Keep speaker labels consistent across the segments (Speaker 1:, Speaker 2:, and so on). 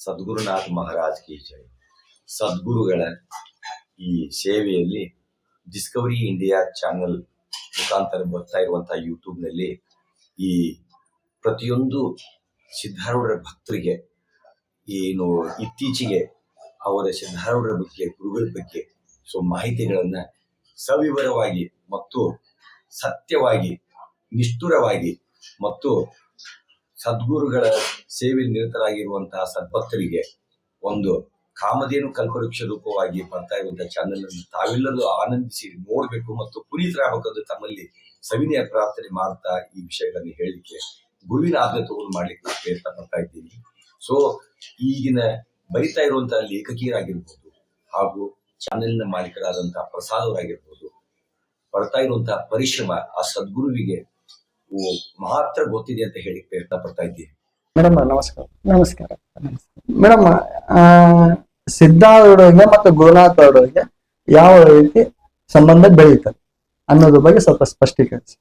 Speaker 1: ಸದ್ಗುರುನಾಥ್ ಮಹಾರಾಜ್ ಕಿ ಜೈ. ಸದ್ಗುರುಗಳ, ಈ ಸೇವೆಯಲ್ಲಿ Discovery India channel ಮುಖಾಂತರ ಬರ್ತಾ ಇರುವಂತಹ ಯೂಟ್ಯೂಬ್ನಲ್ಲಿ ಈ ಪ್ರತಿಯೊಂದು ಸಿದ್ಧಾರೂಢರ ಭಕ್ತರಿಗೆ, ಏನು ಇತ್ತೀಚೆಗೆ ಅವರ ಸಿದ್ಧಾರೂಢರ ಬಗ್ಗೆ, ಗುರುಗಳ ಬಗ್ಗೆ ಸೊ ಮಾಹಿತಿಗಳನ್ನ ಸವಿವರವಾಗಿ ಮತ್ತು ಸತ್ಯವಾಗಿ, ನಿಷ್ಠುರವಾಗಿ ಮತ್ತು ಸದ್ಗುರುಗಳ ಸೇವೆ ನಿರತರಾಗಿರುವಂತಹ ಸದ್ಭಕ್ತರಿಗೆ ಒಂದು ಕಾಮಧೇನು ಕಲ್ಪವೃಕ್ಷ ರೂಪವಾಗಿ ಬರ್ತಾ ಇರುವಂತಹ ಚಾನೆಲ್ ಅನ್ನು ತಾವೆಲ್ಲರೂ ಆನಂದಿಸಿ ನೋಡ್ಬೇಕು ಮತ್ತು ಪುನೀತರಾಗಬೇಕಂದು ತಮ್ಮಲ್ಲಿ ಸವಿನಯ ಪ್ರಾರ್ಥನೆ ಮಾಡ್ತಾ ಈ ವಿಷಯಗಳನ್ನು ಹೇಳಲಿಕ್ಕೆ ಗುರುವಿನ ಆಜ್ಞೆ ತಗೊಂಡು ಮಾಡ್ಲಿಕ್ಕೆ ಪ್ರಯತ್ನ ಪಡ್ತಾ ಇದ್ದೀನಿ. ಸೊ ಈಗಿನ ಬರಿತಾ ಇರುವಂತಹ ಲೇಖಕಿಯರಾಗಿರ್ಬೋದು ಹಾಗೂ ಚಾನೆಲ್ನ ಮಾಲೀಕರಾದಂತಹ ಪ್ರಸಾದವರಾಗಿರ್ಬೋದು ಪಡ್ತಾ ಇರುವಂತಹ ಪರಿಶ್ರಮ ಆ ಸದ್ಗುರುವಿಗೆ ಮಾತ್ರ ಗೊತ್ತಿದೆ ಅಂತ ಹೇಳಿ ಪ್ರಯತ್ನ ಪಡ್ತಾ ಇದ್ದೀನಿ
Speaker 2: ಮೇಡಮ್ ನಮಸ್ಕಾರ.
Speaker 3: ನಮಸ್ಕಾರ.
Speaker 2: ಮೇಡಮ್ ಆ ಸಿದ್ಧಾರೂಢರಿಗೆ ಮತ್ತು ಗುರುನಾಥ ಅವರಿಗೆ ಯಾವ ರೀತಿ ಸಂಬಂಧ ಬೆಳೆಯುತ್ತದೆ ಅನ್ನೋದ್ರ ಬಗ್ಗೆ ಸ್ವಲ್ಪ ಸ್ಪಷ್ಟೀಕರಿಸಿ.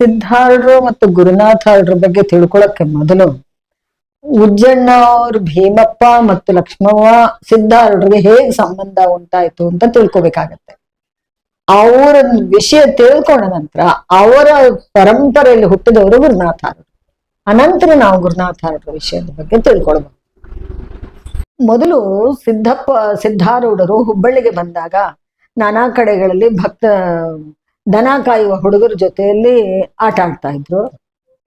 Speaker 3: ಸಿದ್ಧಾರೂಢರು ಮತ್ತು ಗುರುನಾಥರ ಬಗ್ಗೆ ತಿಳ್ಕೊಳಕ್ಕೆ ಮೊದಲು ಉಜ್ಜಣ್ಣ ಅವ್ರ ಭೀಮಪ್ಪ ಮತ್ತು ಲಕ್ಷ್ಮವ್ವ ಸಿದ್ಧಾರೂಢರಿಗೆ ಹೇಗೆ ಸಂಬಂಧ ಉಂಟಾಯ್ತು ಅಂತ ತಿಳ್ಕೊಬೇಕಾಗತ್ತೆ. ಅವರ ವಿಷಯ ತಿಳ್ಕೊಂಡ ನಂತರ ಅವರ ಪರಂಪರೆಯಲ್ಲಿ ಹುಟ್ಟಿದವರು ಗುರುನಾಥಾರರು ಅನಂತರ ನಾವು ಗುರುನಾಥಾರರ ವಿಷಯದ ಬಗ್ಗೆ ತಿಳ್ಕೊಳ್ಬಹುದು ಮೊದಲು ಸಿದ್ಧಪ್ಪ, ಸಿದ್ಧಾರೂಢರು ಹುಬ್ಬಳ್ಳಿಗೆ ಬಂದಾಗ ನಾನಾ ಕಡೆಗಳಲ್ಲಿ ಭಕ್ತ, ದನ ಕಾಯುವ ಹುಡುಗರ ಜೊತೆಯಲ್ಲಿ ಆಟ ಆಡ್ತಾ ಇದ್ರು.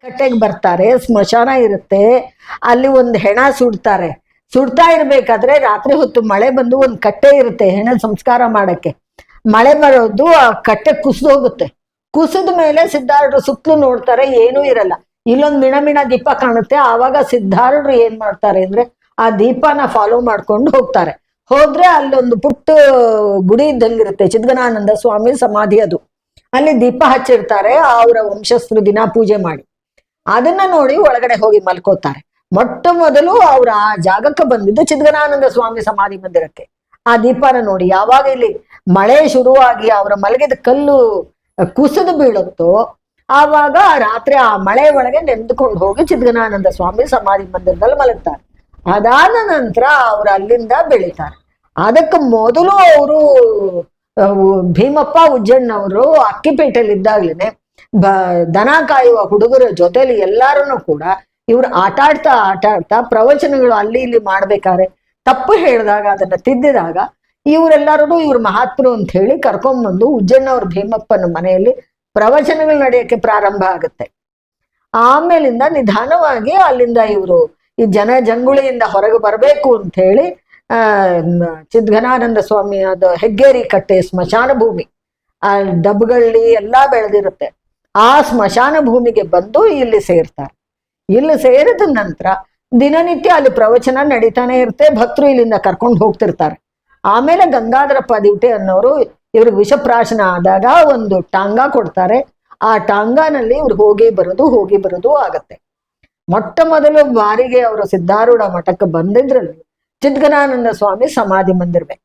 Speaker 3: ಕಟ್ಟೆಗೆ ಬರ್ತಾರೆ, ಸ್ಮಶಾನ ಇರುತ್ತೆ, ಅಲ್ಲಿ ಒಂದು ಹೆಣ ಸುಡ್ತಾರೆ. ಸುಡ್ತಾ ಇರ್ಬೇಕಾದ್ರೆ ರಾತ್ರಿ ಹೊತ್ತು ಮಳೆ ಬಂದು ಒಂದು ಕಟ್ಟೆ ಇರುತ್ತೆ ಹೆಣ ಸಂಸ್ಕಾರ ಮಾಡಕ್ಕೆ. ಮಳೆ ಬರೋದು ಆ ಕಟ್ಟೆ ಕುಸಿದೋಗುತ್ತೆ ಕುಸಿದ ಮೇಲೆ ಸಿದ್ಧಾರೂಢರು ಸುತ್ತಲೂ ನೋಡ್ತಾರೆ, ಏನೂ ಇರಲ್ಲ. ಇಲ್ಲೊಂದು ಮಿಣ ಮಿಣ ದೀಪ ಕಾಣುತ್ತೆ, ಆವಾಗ ಸಿದ್ಧಾರೂಢರು ಏನ್ ಮಾಡ್ತಾರೆ ಅಂದ್ರೆ ಆ ದೀಪನ ಫಾಲೋ ಮಾಡ್ಕೊಂಡು ಹೋಗ್ತಾರೆ. ಹೋದ್ರೆ ಅಲ್ಲೊಂದು ಪುಟ್ಟ ಗುಡಿ ಇದ್ದಂಗಿರುತ್ತೆ, ಚಿದ್ಗನಾನಂದ ಸ್ವಾಮಿ ಸಮಾಧಿ ಅದು. ಅಲ್ಲಿ ದೀಪ ಹಚ್ಚಿರ್ತಾರೆ, ಅವರ ವಂಶಸ್ಥರು ದಿನ ಪೂಜೆ ಮಾಡಿ. ಅದನ್ನ ನೋಡಿ ಒಳಗಡೆ ಹೋಗಿ ಮಲ್ಕೋತಾರೆ. ಮೊಟ್ಟ ಮೊದಲು ಅವ್ರ ಆ ಜಾಗಕ್ಕೆ ಬಂದಿದ್ದು ಚಿದ್ಗನಾನಂದ ಸ್ವಾಮಿ ಸಮಾಧಿ ಮಂದಿರಕ್ಕೆ. ಆ ದೀಪನ ನೋಡಿ ಯಾವಾಗ ಇಲ್ಲಿ ಮಳೆ ಶುರುವಾಗಿ ಅವರ ಮಲಗಿದ ಕಲ್ಲು ಕುಸಿದು ಬೀಳುತ್ತೋ ಆವಾಗ ರಾತ್ರಿ ಆ ಮಳೆ ಒಳಗೆ ನೆಂದುಕೊಂಡು ಹೋಗಿ ಚಿದ್ಗನಾನಂದ ಸ್ವಾಮಿ ಸಮಾಧಿ ಮಂದಿರದಲ್ಲಿ ಮಲಗ್ತಾರೆ. ಅದಾದ ನಂತರ ಅವ್ರು ಅಲ್ಲಿಂದ ಬೆಳಿತಾರೆ. ಅದಕ್ಕೆ ಮೊದಲು ಅವರು ಭೀಮಪ್ಪ ಉಜ್ಜಣ್ಣವರು ಅಕ್ಕಿಪೇಟೆಯಲ್ಲಿ ಇದ್ದಾಗ್ಲೇನೆ ಬ, ದನ ಕಾಯುವ ಹುಡುಗರ ಜೊತೆಲಿ ಎಲ್ಲಾರನ್ನು ಕೂಡ ಇವ್ರು ಆಟಾಡ್ತಾ ಆಟಾಡ್ತಾ ಪ್ರವಚನಗಳು ಅಲ್ಲಿ ಇಲ್ಲಿ ಮಾಡ್ಬೇಕಾದ್ರೆ ತಪ್ಪು ಹೇಳಿದಾಗ, ಅದನ್ನ ತಿದ್ದಿದಾಗ ಇವರೆಲ್ಲರೂ ಇವ್ರ ಮಹಾತ್ಮರು ಅಂತ ಹೇಳಿ ಕರ್ಕೊಂಡ್ಬಂದು ಉಜ್ಜಣ್ಣವ್ರ ಭೀಮಪ್ಪನ ಮನೆಯಲ್ಲಿ ಪ್ರವಚನಗಳು ನಡೆಯಕ್ಕೆ ಪ್ರಾರಂಭ ಆಗುತ್ತೆ. ಆಮೇಲಿಂದ ನಿಧಾನವಾಗಿ ಅಲ್ಲಿಂದ ಇವರು ಈ ಜನ ಜಂಗುಳಿಯಿಂದ ಹೊರಗೆ ಬರಬೇಕು ಅಂತ ಹೇಳಿ, ಆ ಚಿದ್ಘನಾನಂದ ಸ್ವಾಮಿ ಅದು ಹೆಗ್ಗೇರಿ ಕಟ್ಟೆ ಸ್ಮಶಾನ ಭೂಮಿ, ಆ ಡಬ್ಗಳ್ಳಿ ಎಲ್ಲಾ ಬೆಳೆದಿರುತ್ತೆ. ಆ ಸ್ಮಶಾನ ಭೂಮಿಗೆ ಬಂದು ಇಲ್ಲಿ ಸೇರ್ತಾರೆ. ಇಲ್ಲಿ ಸೇರಿದ ನಂತರ ದಿನನಿತ್ಯ ಅಲ್ಲಿ ಪ್ರವಚನ ನಡೀತಾನೆ ಇರುತ್ತೆ ಭಕ್ತರು ಇಲ್ಲಿಂದ ಕರ್ಕೊಂಡು ಹೋಗ್ತಿರ್ತಾರೆ. ಆಮೇಲೆ ಗಂಗಾಧರಪ್ಪ ದಿವಟೆ ಅನ್ನೋರು ಇವ್ರಿಗೆ ವಿಷಪ್ರಾಶನ ಆದಾಗ ಒಂದು ಟಾಂಗ ಕೊಡ್ತಾರೆ. ಆ ಟಾಂಗಾನಲ್ಲಿ ಇವ್ರು ಹೋಗಿ ಬರೋದು ಹೋಗಿ ಬರೋದು ಆಗತ್ತೆ. ಮೊಟ್ಟ ಮೊದಲು ಬಾರಿಗೆ ಅವರು ಸಿದ್ಧಾರೂಢ ಮಠಕ್ಕೆ ಬಂದಿದ್ರಲ್ಲಿ ಚಿದ್ಗನಾನಂದ ಸ್ವಾಮಿ ಸಮಾಧಿ ಮಂದಿರವೆ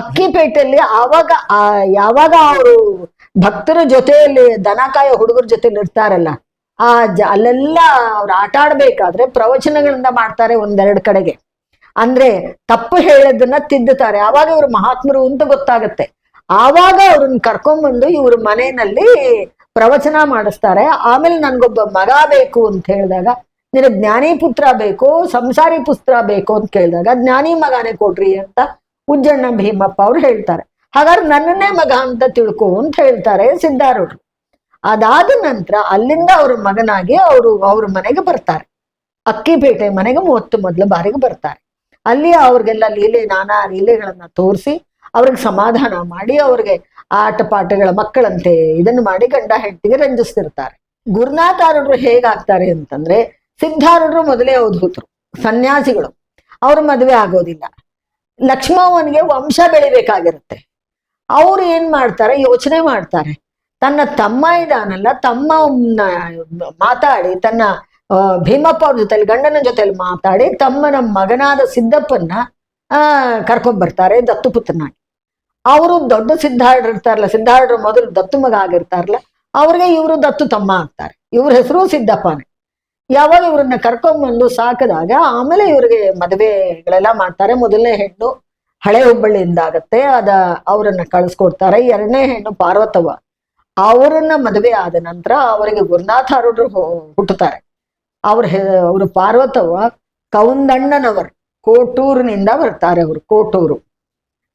Speaker 3: ಅಕ್ಕಿಪೇಟೆಯಲ್ಲಿ ಆವಾಗ ಆ ಯಾವಾಗ ಅವರು ಭಕ್ತರ ಜೊತೆಯಲ್ಲಿ ದನಕಾಯ ಹುಡುಗರ ಜೊತೆಲಿ ಇರ್ತಾರಲ್ಲ ಆ ಜ, ಅಲ್ಲೆಲ್ಲ ಅವ್ರು ಆಟ ಆಡ್ಬೇಕಾದ್ರೆ ಪ್ರವಚನಗಳಿಂದ ಮಾಡ್ತಾರೆ ಒಂದೆರಡು ಕಡೆಗೆ. ಅಂದ್ರೆ ತಪ್ಪು ಹೇಳೋದನ್ನ ತಿದ್ದುತ್ತಾರೆ. ಆವಾಗ ಇವ್ರು ಮಹಾತ್ಮರು ಅಂತ ಗೊತ್ತಾಗತ್ತೆ. ಆವಾಗ ಅವ್ರನ್ನ ಕರ್ಕೊಂಡ್ಬಂದು ಇವ್ರ ಮನೆಯಲ್ಲಿ ಪ್ರವಚನ ಮಾಡಿಸ್ತಾರೆ. ಆಮೇಲೆ ನನ್ಗೊಬ್ಬ ಮಗ ಬೇಕು ಅಂತ ಹೇಳಿದಾಗ, ನಿನಗೆ ಜ್ಞಾನಿ ಪುತ್ರ ಬೇಕು, ಸಂಸಾರಿ ಪುತ್ರ ಬೇಕು ಅಂತ ಕೇಳಿದಾಗ, ಜ್ಞಾನಿ ಮಗನೇ ಕೊಡ್ರಿ ಅಂತ ಉಜ್ಜಣ್ಣ ಭೀಮಪ್ಪ ಅವ್ರು ಹೇಳ್ತಾರೆ. ಹಾಗಾದ್ರೆ ನನ್ನನ್ನೇ ಮಗ ಅಂತ ತಿಳ್ಕೊ ಅಂತ ಹೇಳ್ತಾರೆ ಸಿದ್ಧಾರೂಢರು ಅದಾದ ನಂತರ ಅಲ್ಲಿಂದ ಅವ್ರ ಮಗನಾಗಿ ಅವರು ಅವ್ರ ಮನೆಗೆ ಬರ್ತಾರೆ. ಅಕ್ಕಿಪೇಟೆ ಮನೆಗೆ ಮೂವತ್ತು ಮೊದಲ ಬಾರಿಗೆ ಬರ್ತಾರೆ. ಅಲ್ಲಿ ಅವ್ರಿಗೆಲ್ಲ ಲೀಲೆ, ನಾನಾ ಲೀಲೆಗಳನ್ನ ತೋರಿಸಿ ಅವ್ರಿಗೆ ಸಮಾಧಾನ ಮಾಡಿ ಅವ್ರಿಗೆ ಆಟ ಪಾಠಗಳ ಮಕ್ಕಳಂತೆ ಇದನ್ನ ಮಾಡಿ ಗಂಡ ಹೆಂಡತಿಗೆ ರಂಜಿಸ್ತಿರ್ತಾರೆ. ಗುರುನಾಥಾರರು ಹೇಗಾಗ್ತಾರೆ ಅಂತಂದ್ರೆ ಸಿದ್ಧಾರರು ಮೊದಲೇ ಅವಧೂತರು ಸನ್ಯಾಸಿಗಳು. ಅವ್ರ ಮದುವೆ ಆಗೋದಿಲ್ಲ. ಲಕ್ಷ್ಮವನಿಗೆ ವಂಶ ಬೆಳಿಬೇಕಾಗಿರುತ್ತೆ. ಅವ್ರು ಏನ್ ಮಾಡ್ತಾರೆ? ಯೋಚನೆ ಮಾಡ್ತಾರೆ. ತನ್ನ ತಮ್ಮ ಇದಾನಲ್ಲ ತಮ್ಮ ಮಾತಾಡಿ, ತನ್ನ ಭೀಮಪ್ಪ ಅವ್ರ ಜೊತೆಲಿ, ಗಂಡನ ಜೊತೆಲಿ ಮಾತಾಡಿ, ತಮ್ಮನ ಮಗನಾದ ಸಿದ್ದಪ್ಪನ್ನ, ಆ, ಕರ್ಕೊಂಡ್ ಬರ್ತಾರೆ ದತ್ತುಪುತ್ರನಾಗಿ ಅವರು ದೊಡ್ಡ ಸಿದ್ಧಾರ್ಢ ಇರ್ತಾರಲ್ಲ ಸಿದ್ಧಾರ್ಢರು ಮೊದಲು ದತ್ತು ಮಗ ಆಗಿರ್ತಾರಲ್ಲ, ಅವ್ರಿಗೆ ಇವರು ದತ್ತು ತಮ್ಮ ಆಗ್ತಾರೆ. ಇವ್ರ ಹೆಸರು ಸಿದ್ದಪ್ಪನೇ ಯಾವಾಗ ಇವ್ರನ್ನ ಕರ್ಕೊಂಡ್ಬಂದು ಸಾಕದಾಗ, ಆಮೇಲೆ ಇವ್ರಿಗೆ ಮದುವೆಗಳೆಲ್ಲ ಮಾಡ್ತಾರೆ. ಮೊದಲನೇ ಹೆಣ್ಣು ಹಳೆ ಹುಬ್ಬಳ್ಳಿಯಿಂದ ಆಗತ್ತೆ ಅದ ಅವರನ್ನ ಕಳಿಸ್ಕೊಡ್ತಾರೆ. ಎರಡನೇ ಹೆಣ್ಣು ಪಾರ್ವತವ್ವ ಅವರನ್ನ ಮದುವೆ ಆದ ನಂತರ ಅವರಿಗೆ ಗುರುನಾಥಾರೂಢರು ಹುಟ್ಟುತ್ತಾರೆ. ಅವ್ರ ಅವರು ಪಾರ್ವತವ ಕೌಂದಣ್ಣನವರು, ಕೋಟೂರಿನಿಂದ ಬರ್ತಾರೆ ಅವರು, ಕೋಟೂರು.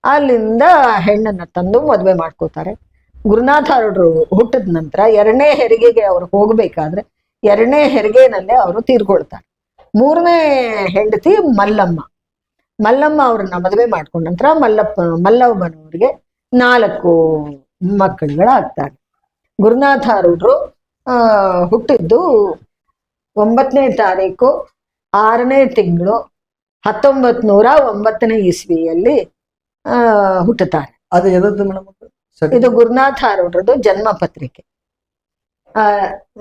Speaker 3: ಅಲ್ಲಿಂದ ಹೆಣ್ಣನ್ನ ತಂದು ಮದುವೆ ಮಾಡ್ಕೋತಾರೆ. ಗುರುನಾಥಾರೂಢರು ಹುಟ್ಟಿದ ನಂತರ ಎರಡನೇ ಹೆರಿಗೆಗೆ ಅವ್ರು ಹೋಗ್ಬೇಕಾದ್ರೆ ಎರಡನೇ ಹೆರಿಗೆನಲ್ಲೇ ಅವರು ತೀರ್ಕೊಳ್ತಾರೆ. ಮೂರನೇ ಹೆಂಡತಿ ಮಲ್ಲಮ್ಮ. ಮಲ್ಲಮ್ಮ ಅವ್ರನ್ನ ಮದುವೆ ಮಾಡ್ಕೊಂಡ ನಂತರ ಮಲ್ಲಪ್ಪ, ಮಲ್ಲಮ್ಮನವ್ರಿಗೆ ನಾಲ್ಕು ಮಕ್ಕಳುಗಳಾಗ್ತಾರೆ. ಗುರುನಾಥಾರೂಢರು ಹುಟ್ಟಿದ್ದು ಒಂಬತ್ತನೇ ತಾರೀಕು ಆರನೇ ತಿಂಗಳು ಹತ್ತೊಂಬತ್ ನೂರ ಒಂಬತ್ತನೇ ಇಸ್ವಿಯಲ್ಲಿ ಆ ಹುಟ್ಟುತ್ತಾರೆ.
Speaker 2: ಅದು ಎದದ್ದು ಮೇಡಮ್
Speaker 3: ಇದು ಗುರುನಾಥ ಆರೂಢರದು ಜನ್ಮ ಪತ್ರಿಕೆ. ಆ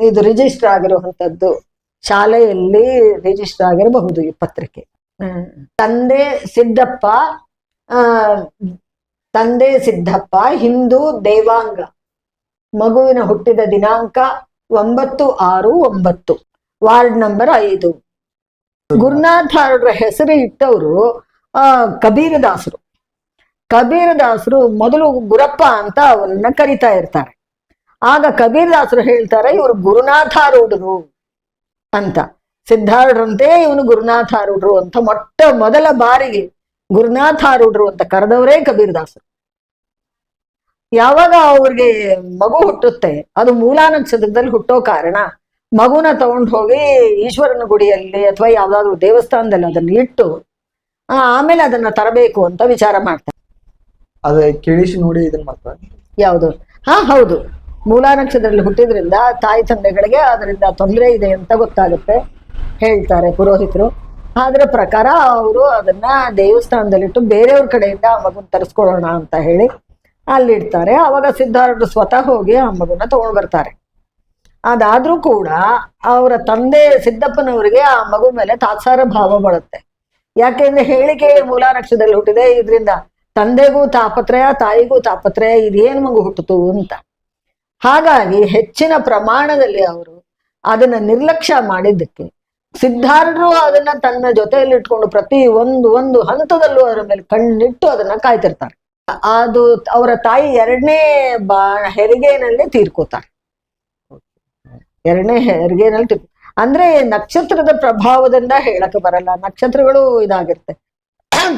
Speaker 3: ಇದು ರಿಜಿಸ್ಟರ್ ಆಗಿರುವಂತದ್ದು ಶಾಲೆಯಲ್ಲಿ ರಿಜಿಸ್ಟರ್ ಆಗಿರಬಹುದು ಈ ಪತ್ರಿಕೆ. ತಂದೆ ಸಿದ್ದಪ್ಪ ತಂದೆ ಸಿದ್ದಪ್ಪ ಹಿಂದೂ ದೇವಾಂಗ. ಮಗುವಿನ ಹುಟ್ಟಿದ ದಿನಾಂಕ ಒಂಬತ್ತು ಆರು ಒಂಬತ್ತು. ವಾರ್ಡ್ ನಂಬರ್ ಐದು. ಗುರುನಾಥ ಅವರ ಹೆಸರು ಇಟ್ಟವರು, ಆ, ಕಬೀರದಾಸರು. ಕಬೀರದಾಸರು ಮೊದಲು ಗುರಪ್ಪ ಅಂತ ಅವರನ್ನ ಕರಿತಾ ಇರ್ತಾರೆ. ಆಗ ಕಬೀರದಾಸರು ಹೇಳ್ತಾರೆ, ಇವರು ಗುರುನಾಥಾರೂಢರು ಅಂತ. ಸಿದ್ಧಾರೂಢರಂತೆ ಇವನು ಗುರುನಾಥಾರೂಢರು ಅಂತ ಮೊಟ್ಟ ಮೊದಲ ಬಾರಿಗೆ ಗುರುನಾಥಾರೂಢರು ಅಂತ ಕರೆದವರೇ ಕಬೀರದಾಸರು. ಯಾವಾಗ ಅವ್ರಿಗೆ ಮಗು ಹುಟ್ಟುತ್ತೆ? ಅದು ಮೂಲ ನಕ್ಷತ್ರದಲ್ಲಿ ಹುಟ್ಟೋ ಕಾರಣ. ಮಗುನ ತಗೊಂಡು ಹೋಗಿ ಈಶ್ವರನ ಗುಡಿಯಲ್ಲಿ ಅಥವಾ ಯಾವ್ದಾದ್ರು ದೇವಸ್ಥಾನದಲ್ಲಿ ಅದನ್ನ ಇಟ್ಟು ಆಮೇಲೆ ಅದನ್ನ ತರಬೇಕು ಅಂತ ವಿಚಾರ ಮಾಡ್ತಾರೆ.
Speaker 2: ಅದ ಕೇಳಿಸಿ ನೋಡಿ ಇದನ್ನ ಮಾಡ್ತಾರೆ.
Speaker 3: ಯಾವುದು? ಹಾ ಹೌದು. ಮೂಲ ನಕ್ಷತ್ರದಲ್ಲಿ ಹುಟ್ಟಿದ್ರಿಂದ ತಾಯಿ ತಂದೆಗಳಿಗೆ ಅದರಿಂದ ತೊಂದರೆ ಇದೆ ಅಂತ ಗೊತ್ತಾಗುತ್ತೆ ಹೇಳ್ತಾರೆ ಪುರೋಹಿತರು. ಅದರ ಪ್ರಕಾರ ಅವರು ಅದನ್ನ ದೇವಸ್ಥಾನದಲ್ಲಿಟ್ಟು ಬೇರೆಯವ್ರ ಕಡೆಯಿಂದ ಮಗುನ ತರಿಸ್ಕೊಳ್ಳೋಣ ಅಂತ ಹೇಳಿ ಅಲ್ಲಿಡ್ತಾರೆ. ಅವಾಗ ಸಿದ್ಧಾರೂಢರು ಸ್ವತಃ ಹೋಗಿ ಆ ಮಗುನ ತಗೊಂಡ್ ಬರ್ತಾರೆ ಅದಾದ್ರೂ ಕೂಡ ಅವರ ತಂದೆ ಸಿದ್ದಪ್ಪನವರಿಗೆ ಆ ಮಗು ಮೇಲೆ ತಾತ್ಸಾರ ಭಾವ ಬರುತ್ತೆ. ಯಾಕೆಂದ್ರೆ ಹೇಳಿಕೆ ಮೂಲ ನಕ್ಷತ್ರದಲ್ಲಿ ಹುಟ್ಟಿದೆ. ಇದರಿಂದ ತಂದೆಗೂ ತಾಪತ್ರಯ, ತಾಯಿಗೂ ತಾಪತ್ರಯ ಇದೇನು ಮಗು ಹುಟ್ಟಿತು ಅಂತ. ಹಾಗಾಗಿ ಹೆಚ್ಚಿನ ಪ್ರಮಾಣದಲ್ಲಿ ಅವರು ಅದನ್ನ ನಿರ್ಲಕ್ಷ್ಯ ಮಾಡಿದ್ದಕ್ಕೆ ಸಿದ್ಧಾರ್ಥರು ಅದನ್ನ ತನ್ನ ಜೊತೆಯಲ್ಲಿ ಇಟ್ಕೊಂಡು ಪ್ರತಿ ಒಂದು ಒಂದು ಹಂತದಲ್ಲೂ ಅದರ ಮೇಲೆ ಕಣ್ಣಿಟ್ಟು ಅದನ್ನ ಕಾಯ್ತಿರ್ತಾರೆ. ಅದು ಅವರ ತಾಯಿ ಎರಡನೇ ಬಾ ಹೆರಿಗೆನಲ್ಲಿ ತೀರ್ಕೋತಾರೆ. ಎರಡನೇ ಹೆರಿಗೆನಲ್ಲಿ ತೀರ್ಕೋ ಅಂದ್ರೆ ನಕ್ಷತ್ರದ ಪ್ರಭಾವದಿಂದ ಹೇಳಕ್ಕೆ ಬರಲ್ಲ. ನಕ್ಷತ್ರಗಳು ಇದಾಗಿರುತ್ತೆ.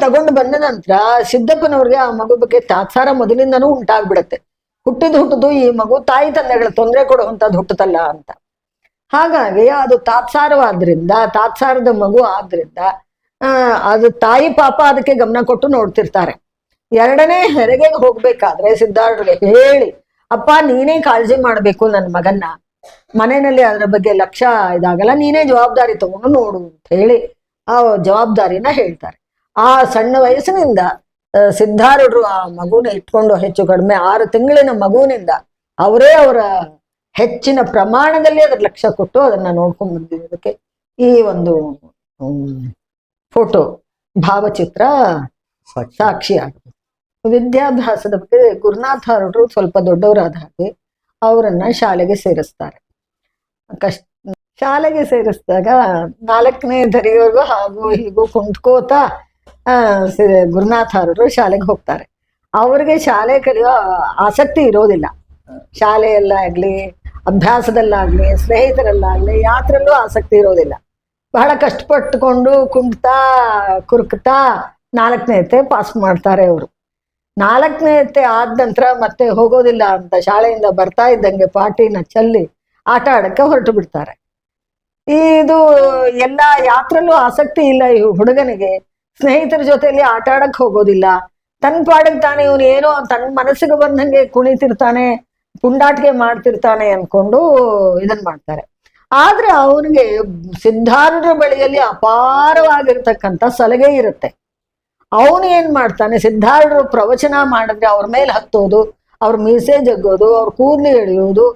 Speaker 3: ತಗೊಂಡು ಬಂದ ನಂತರ ಸಿದ್ದಪ್ಪನವ್ರಿಗೆ ಆ ಮಗು ಬಗ್ಗೆ ತಾತ್ಸಾರ ಮೊದಲಿಂದನೂ ಉಂಟಾಗ್ಬಿಡತ್ತೆ. ಹುಟ್ಟಿದ ಹುಟ್ಟದು ಈ ಮಗು ತಾಯಿ ತಂದೆಗಳ ತೊಂದರೆ ಕೊಡುವಂತದ್ದು ಹುಟ್ಟುತ್ತಲ್ಲ ಅಂತ. ಹಾಗಾಗಿ ಅದು ತಾತ್ಸಾರವಾದ್ರಿಂದ, ತಾತ್ಸಾರದ ಮಗು ಆದ್ರಿಂದ ಅದು ತಾಯಿ ಪಾಪ ಅದಕ್ಕೆ ಗಮನ ಕೊಟ್ಟು ನೋಡ್ತಿರ್ತಾರೆ. ಎರಡನೇ ಹೆರಿಗೆ ಹೋಗ್ಬೇಕಾದ್ರೆ ಸಿದ್ಧಾರ್ಥರಿಗೆ ಹೇಳಿ ಅಪ್ಪ ನೀನೇ ಕಾಳಜಿ ಮಾಡ್ಬೇಕು ನನ್ನ ಮಗನ್ನ. ಮನೆಯಲ್ಲಿ ಅದರ ಬಗ್ಗೆ ಲಕ್ಷ್ಯ ಇದಾಗಲ್ಲ ನೀನೇ ಜವಾಬ್ದಾರಿ ತಗೊಂಡು ನೋಡು ಅಂತ ಹೇಳಿ ಆ ಜವಾಬ್ದಾರಿನ ಹೇಳ್ತಾರೆ. ಆ ಸಣ್ಣ ವಯಸ್ಸಿನಿಂದ ಸಿದ್ಧಾರ್ಥರು ಸಿದ್ಧಾರೂಢರು ಆ ಮಗುನ ಇಟ್ಕೊಂಡು ಹೆಚ್ಚು ಕಡಿಮೆ ಆರು ತಿಂಗಳಿನ ಮಗುವಿನಿಂದ ಅವರೇ ಅವರ ಹೆಚ್ಚಿನ ಪ್ರಮಾಣದಲ್ಲಿ ಅದ್ರ ಲಕ್ಷ್ಯ ಕೊಟ್ಟು ಅದನ್ನ ನೋಡ್ಕೊಂಡ್ ಬಂದಿರೋದಕ್ಕೆ ಈ ಒಂದು ಫೋಟೋ ಭಾವಚಿತ್ರ
Speaker 2: ಸಾಕ್ಷಿ.
Speaker 3: ಆಗುತ್ತೆ ವಿದ್ಯಾಭ್ಯಾಸದ ಬಗ್ಗೆ ಗುರುನಾಥಾರರು ಸ್ವಲ್ಪ ದೊಡ್ಡವರಾದ ಹಾಗೆ ಅವರನ್ನ ಶಾಲೆಗೆ ಸೇರಿಸ್ತಾರೆ. ಕಷ್ಟ, ಶಾಲೆಗೆ ಸೇರಿಸಿದಾಗ ನಾಲ್ಕನೇ ಧರಿಯವರೆಗೂ ಹಾಗೂ ಹೀಗೂ ಕುಂತ್ಕೋತಾ ಗುರುನಾಥ ಗುರುನಾಥಾರರು ಶಾಲೆಗೆ ಹೋಗ್ತಾರೆ. ಅವ್ರಿಗೆ ಶಾಲೆ ಕಲಿಯೋ ಆಸಕ್ತಿ ಇರೋದಿಲ್ಲ. ಶಾಲೆಯಲ್ಲಾಗ್ಲಿ, ಅಭ್ಯಾಸದಲ್ಲಾಗ್ಲಿ, ಸ್ನೇಹಿತರಲ್ಲಾಗ್ಲಿ ಯಾತ್ರಲ್ಲೂ ಆಸಕ್ತಿ ಇರೋದಿಲ್ಲ. ಬಹಳ ಕಷ್ಟಪಟ್ಟುಕೊಂಡು ಕುಂಟ್ತಾ ಕುರುಕ್ತಾ ನಾಲ್ಕನೇ ಪಾಸ್ ಮಾಡ್ತಾರೆ ಅವರು. ನಾಲ್ಕನೇತೆ ಆದ ನಂತರ ಮತ್ತೆ ಹೋಗೋದಿಲ್ಲ ಅಂತ ಶಾಲೆಯಿಂದ ಬರ್ತಾ ಇದ್ದಂಗೆ ಪಾಟಿನ ಚಲ್ಲಿ ಆಟ ಆಡಕ್ಕೆ ಹೊರಟು ಬಿಡ್ತಾರೆ. ಇದು ಎಲ್ಲ ಯಾತ್ರಲ್ಲೂ ಆಸಕ್ತಿ ಇಲ್ಲ ಈ ಹುಡುಗನಿಗೆ. ಸ್ನೇಹಿತರ ಜೊತೆಯಲ್ಲಿ ಆಟ ಆಡಕ್ ಹೋಗೋದಿಲ್ಲ. ತನ್ನ ಪಾಡಿಗೆ ತಾನೆ ಇವನು ಏನೋ ತನ್ನ ಮನಸ್ಸಿಗೆ ಬಂದಂಗೆ ಕುಣಿತಿರ್ತಾನೆ ಪುಂಡಾಟಿಕೆ ಮಾಡ್ತಿರ್ತಾನೆ ಅನ್ಕೊಂಡು ಇದನ್ ಮಾಡ್ತಾರೆ. ಆದ್ರೆ ಅವನಿಗೆ ಸಿದ್ಧಾರೂಢರ ಬಳಿಯಲ್ಲಿ ಅಪಾರವಾಗಿರ್ತಕ್ಕಂಥ ಸಲಹೆ ಇರುತ್ತೆ. ಅವನು ಏನ್ ಮಾಡ್ತಾನೆ? ಸಿದ್ಧಾರ್ಥರು ಪ್ರವಚನ ಮಾಡಿದ್ರೆ ಅವ್ರ ಮೇಲೆ ಹತ್ತೋದು, ಅವ್ರ ಮೀಸೆ ಜಗ್ಗೋದು, ಅವ್ರ ಕೂದಲು ಎಳೆಯೋದು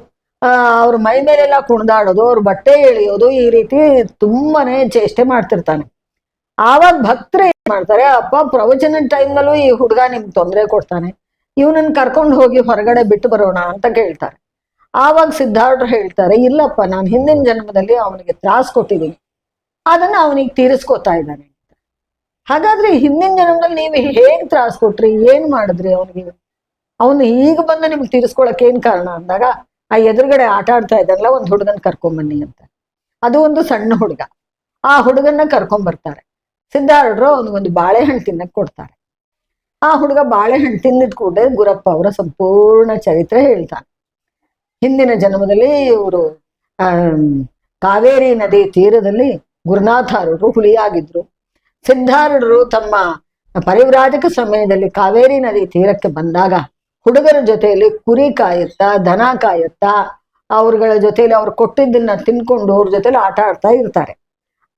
Speaker 3: ಅವ್ರ ಮೈ ಮೇಲೆಲ್ಲ ಕುಣಿದಾಡೋದು, ಅವ್ರ ಬಟ್ಟೆ ಎಳೆಯೋದು, ಈ ರೀತಿ ತುಂಬಾನೇ ಚೇಷ್ಟೆ ಮಾಡ್ತಿರ್ತಾನೆ. ಆವಾಗ ಭಕ್ತರು ಏನ್ ಮಾಡ್ತಾರೆ? ಅಪ್ಪ, ಪ್ರವಚನ ಟೈಮ್ನಲ್ಲೂ ಈ ಹುಡುಗ ನಿಮ್ಗೆ ತೊಂದರೆ ಕೊಡ್ತಾನೆ. ಇವನನ್ನ ಕರ್ಕೊಂಡು ಹೋಗಿ ಹೊರಗಡೆ ಬಿಟ್ಟು ಬರೋಣ ಅಂತ ಕೇಳ್ತಾರೆ. ಆವಾಗ ಸಿದ್ಧಾರ್ಥರು ಹೇಳ್ತಾರೆ, ಇಲ್ಲಪ್ಪ, ನಾನು ಹಿಂದಿನ ಜನ್ಮದಲ್ಲಿ ಅವನಿಗೆ ತ್ರಾಸ್ ಕೊಟ್ಟಿದ್ದೀನಿ. ಅದನ್ನ ಅವನಿಗೆ ತೀರಿಸ್ಕೊತಾ ಇದ್ದಾನೆ. ಹಾಗಾದ್ರೆ ಹಿಂದಿನ ಜನ್ಮದಲ್ಲಿ ನೀವು ಹೇಗ್ ತ್ರಾಸ್ ಕೊಟ್ರಿ, ಏನ್ ಮಾಡಿದ್ರಿ ಅವನಿಗೆ? ಅವನು ಈಗ ಬಂದ ನಿಮ್ಗೆ ತೀರಿಸ್ಕೊಳಕ್ ಏನ್ ಕಾರಣ ಅಂದಾಗ, ಆ ಎದುರುಗಡೆ ಆಟ ಆಡ್ತಾ ಇದ್ದಾರಲ್ಲ ಒಂದು ಹುಡುಗನ್ ಕರ್ಕೊಂಬನ್ನಿ ಅಂತ. ಅದು ಒಂದು ಸಣ್ಣ ಹುಡುಗ. ಆ ಹುಡುಗನ್ನ ಕರ್ಕೊಂಡ್ ಬರ್ತಾರೆ ಸಿದ್ಧಾರ್ಡ್ರು ಅವನಿಗೊಂದು ಬಾಳೆಹಣ್ಣು ತಿನ್ನಕ್ ಕೊಡ್ತಾರೆ. ಆ ಹುಡುಗ ಬಾಳೆಹಣ್ಣು ತಿಂದಿದ್ ಕೂಡಲೇ ಗುರಪ್ಪ ಅವರ ಸಂಪೂರ್ಣ ಚರಿತ್ರೆ ಹೇಳ್ತಾನೆ. ಹಿಂದಿನ ಜನ್ಮದಲ್ಲಿ ಇವರು ಕಾವೇರಿ ನದಿ ತೀರದಲ್ಲಿ ಗುರುನಾಥಾರರು ಹುಲಿಯಾಗಿದ್ರು. ಸಿದ್ಧಾರೂಢರು ತಮ್ಮ ಪರಿವ್ರಾಜಕ ಸಮಯದಲ್ಲಿ ಕಾವೇರಿ ನದಿ ತೀರಕ್ಕೆ ಬಂದಾಗ ಹುಡುಗರ ಜೊತೆಯಲ್ಲಿ ಕುರಿ ಕಾಯುತ್ತಾ, ದನ ಕಾಯುತ್ತಾ, ಅವ್ರಗಳ ಜೊತೆಯಲ್ಲಿ ಅವ್ರು ಕೊಟ್ಟಿದ್ದನ್ನ ತಿನ್ಕೊಂಡು ಅವ್ರ ಜೊತೆಲಿ ಆಟ ಆಡ್ತಾ ಇರ್ತಾರೆ.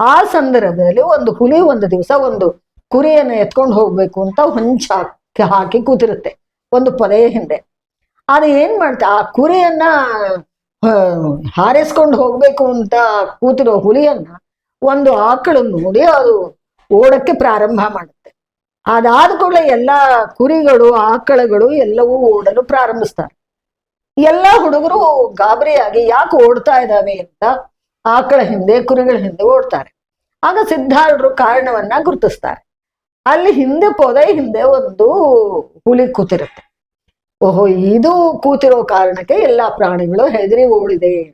Speaker 3: ಆ ಸಂದರ್ಭದಲ್ಲಿ ಒಂದು ಹುಲಿ ಒಂದು ದಿವಸ ಒಂದು ಕುರಿಯನ್ನ ಎತ್ಕೊಂಡು ಹೋಗ್ಬೇಕು ಅಂತ ಹೊಂಚ ಹಾಕಿ ಕೂತಿರುತ್ತೆ ಒಂದು ಪೊದೆಯ ಹಿಂದೆ. ಅದು ಏನ್ ಮಾಡ್ತಾ, ಆ ಕುರಿಯನ್ನ ಹಾರಿಸ್ಕೊಂಡು ಹೋಗ್ಬೇಕು ಅಂತ ಕೂತಿರೋ ಹುಲಿಯನ್ನ ಒಂದು ಆಕಳು ನೋಡಿ ಅದು ಓಡಕ್ಕೆ ಪ್ರಾರಂಭ ಮಾಡುತ್ತೆ. ಅದಾದ ಕೂಡಲೇ ಎಲ್ಲಾ ಕುರಿಗಳು, ಆಕಳಗಳು ಎಲ್ಲವೂ ಓಡಲು ಪ್ರಾರಂಭಿಸ್ತಾರೆ. ಎಲ್ಲ ಹುಡುಗರು ಗಾಬರಿಯಾಗಿ ಯಾಕೆ ಓಡ್ತಾ ಇದ್ದಾವೆ ಅಂತ ಆಕಳ ಹಿಂದೆ, ಕುರಿಗಳ ಹಿಂದೆ ಓಡ್ತಾರೆ. ಆಗ ಸಿದ್ಧಾರ್ಥರು ಕಾರಣವನ್ನ ಗುರುತಿಸ್ತಾರೆ. ಅಲ್ಲಿ ಹಿಂದೆ ಪೊದೆ, ಹಿಂದೆ ಒಂದು ಹುಲಿ ಕೂತಿರುತ್ತೆ. ಓಹೋ, ಇದು ಕೂತಿರೋ ಕಾರಣಕ್ಕೆ ಎಲ್ಲಾ ಪ್ರಾಣಿಗಳು ಹೆದರಿ ಓಡಿದೆ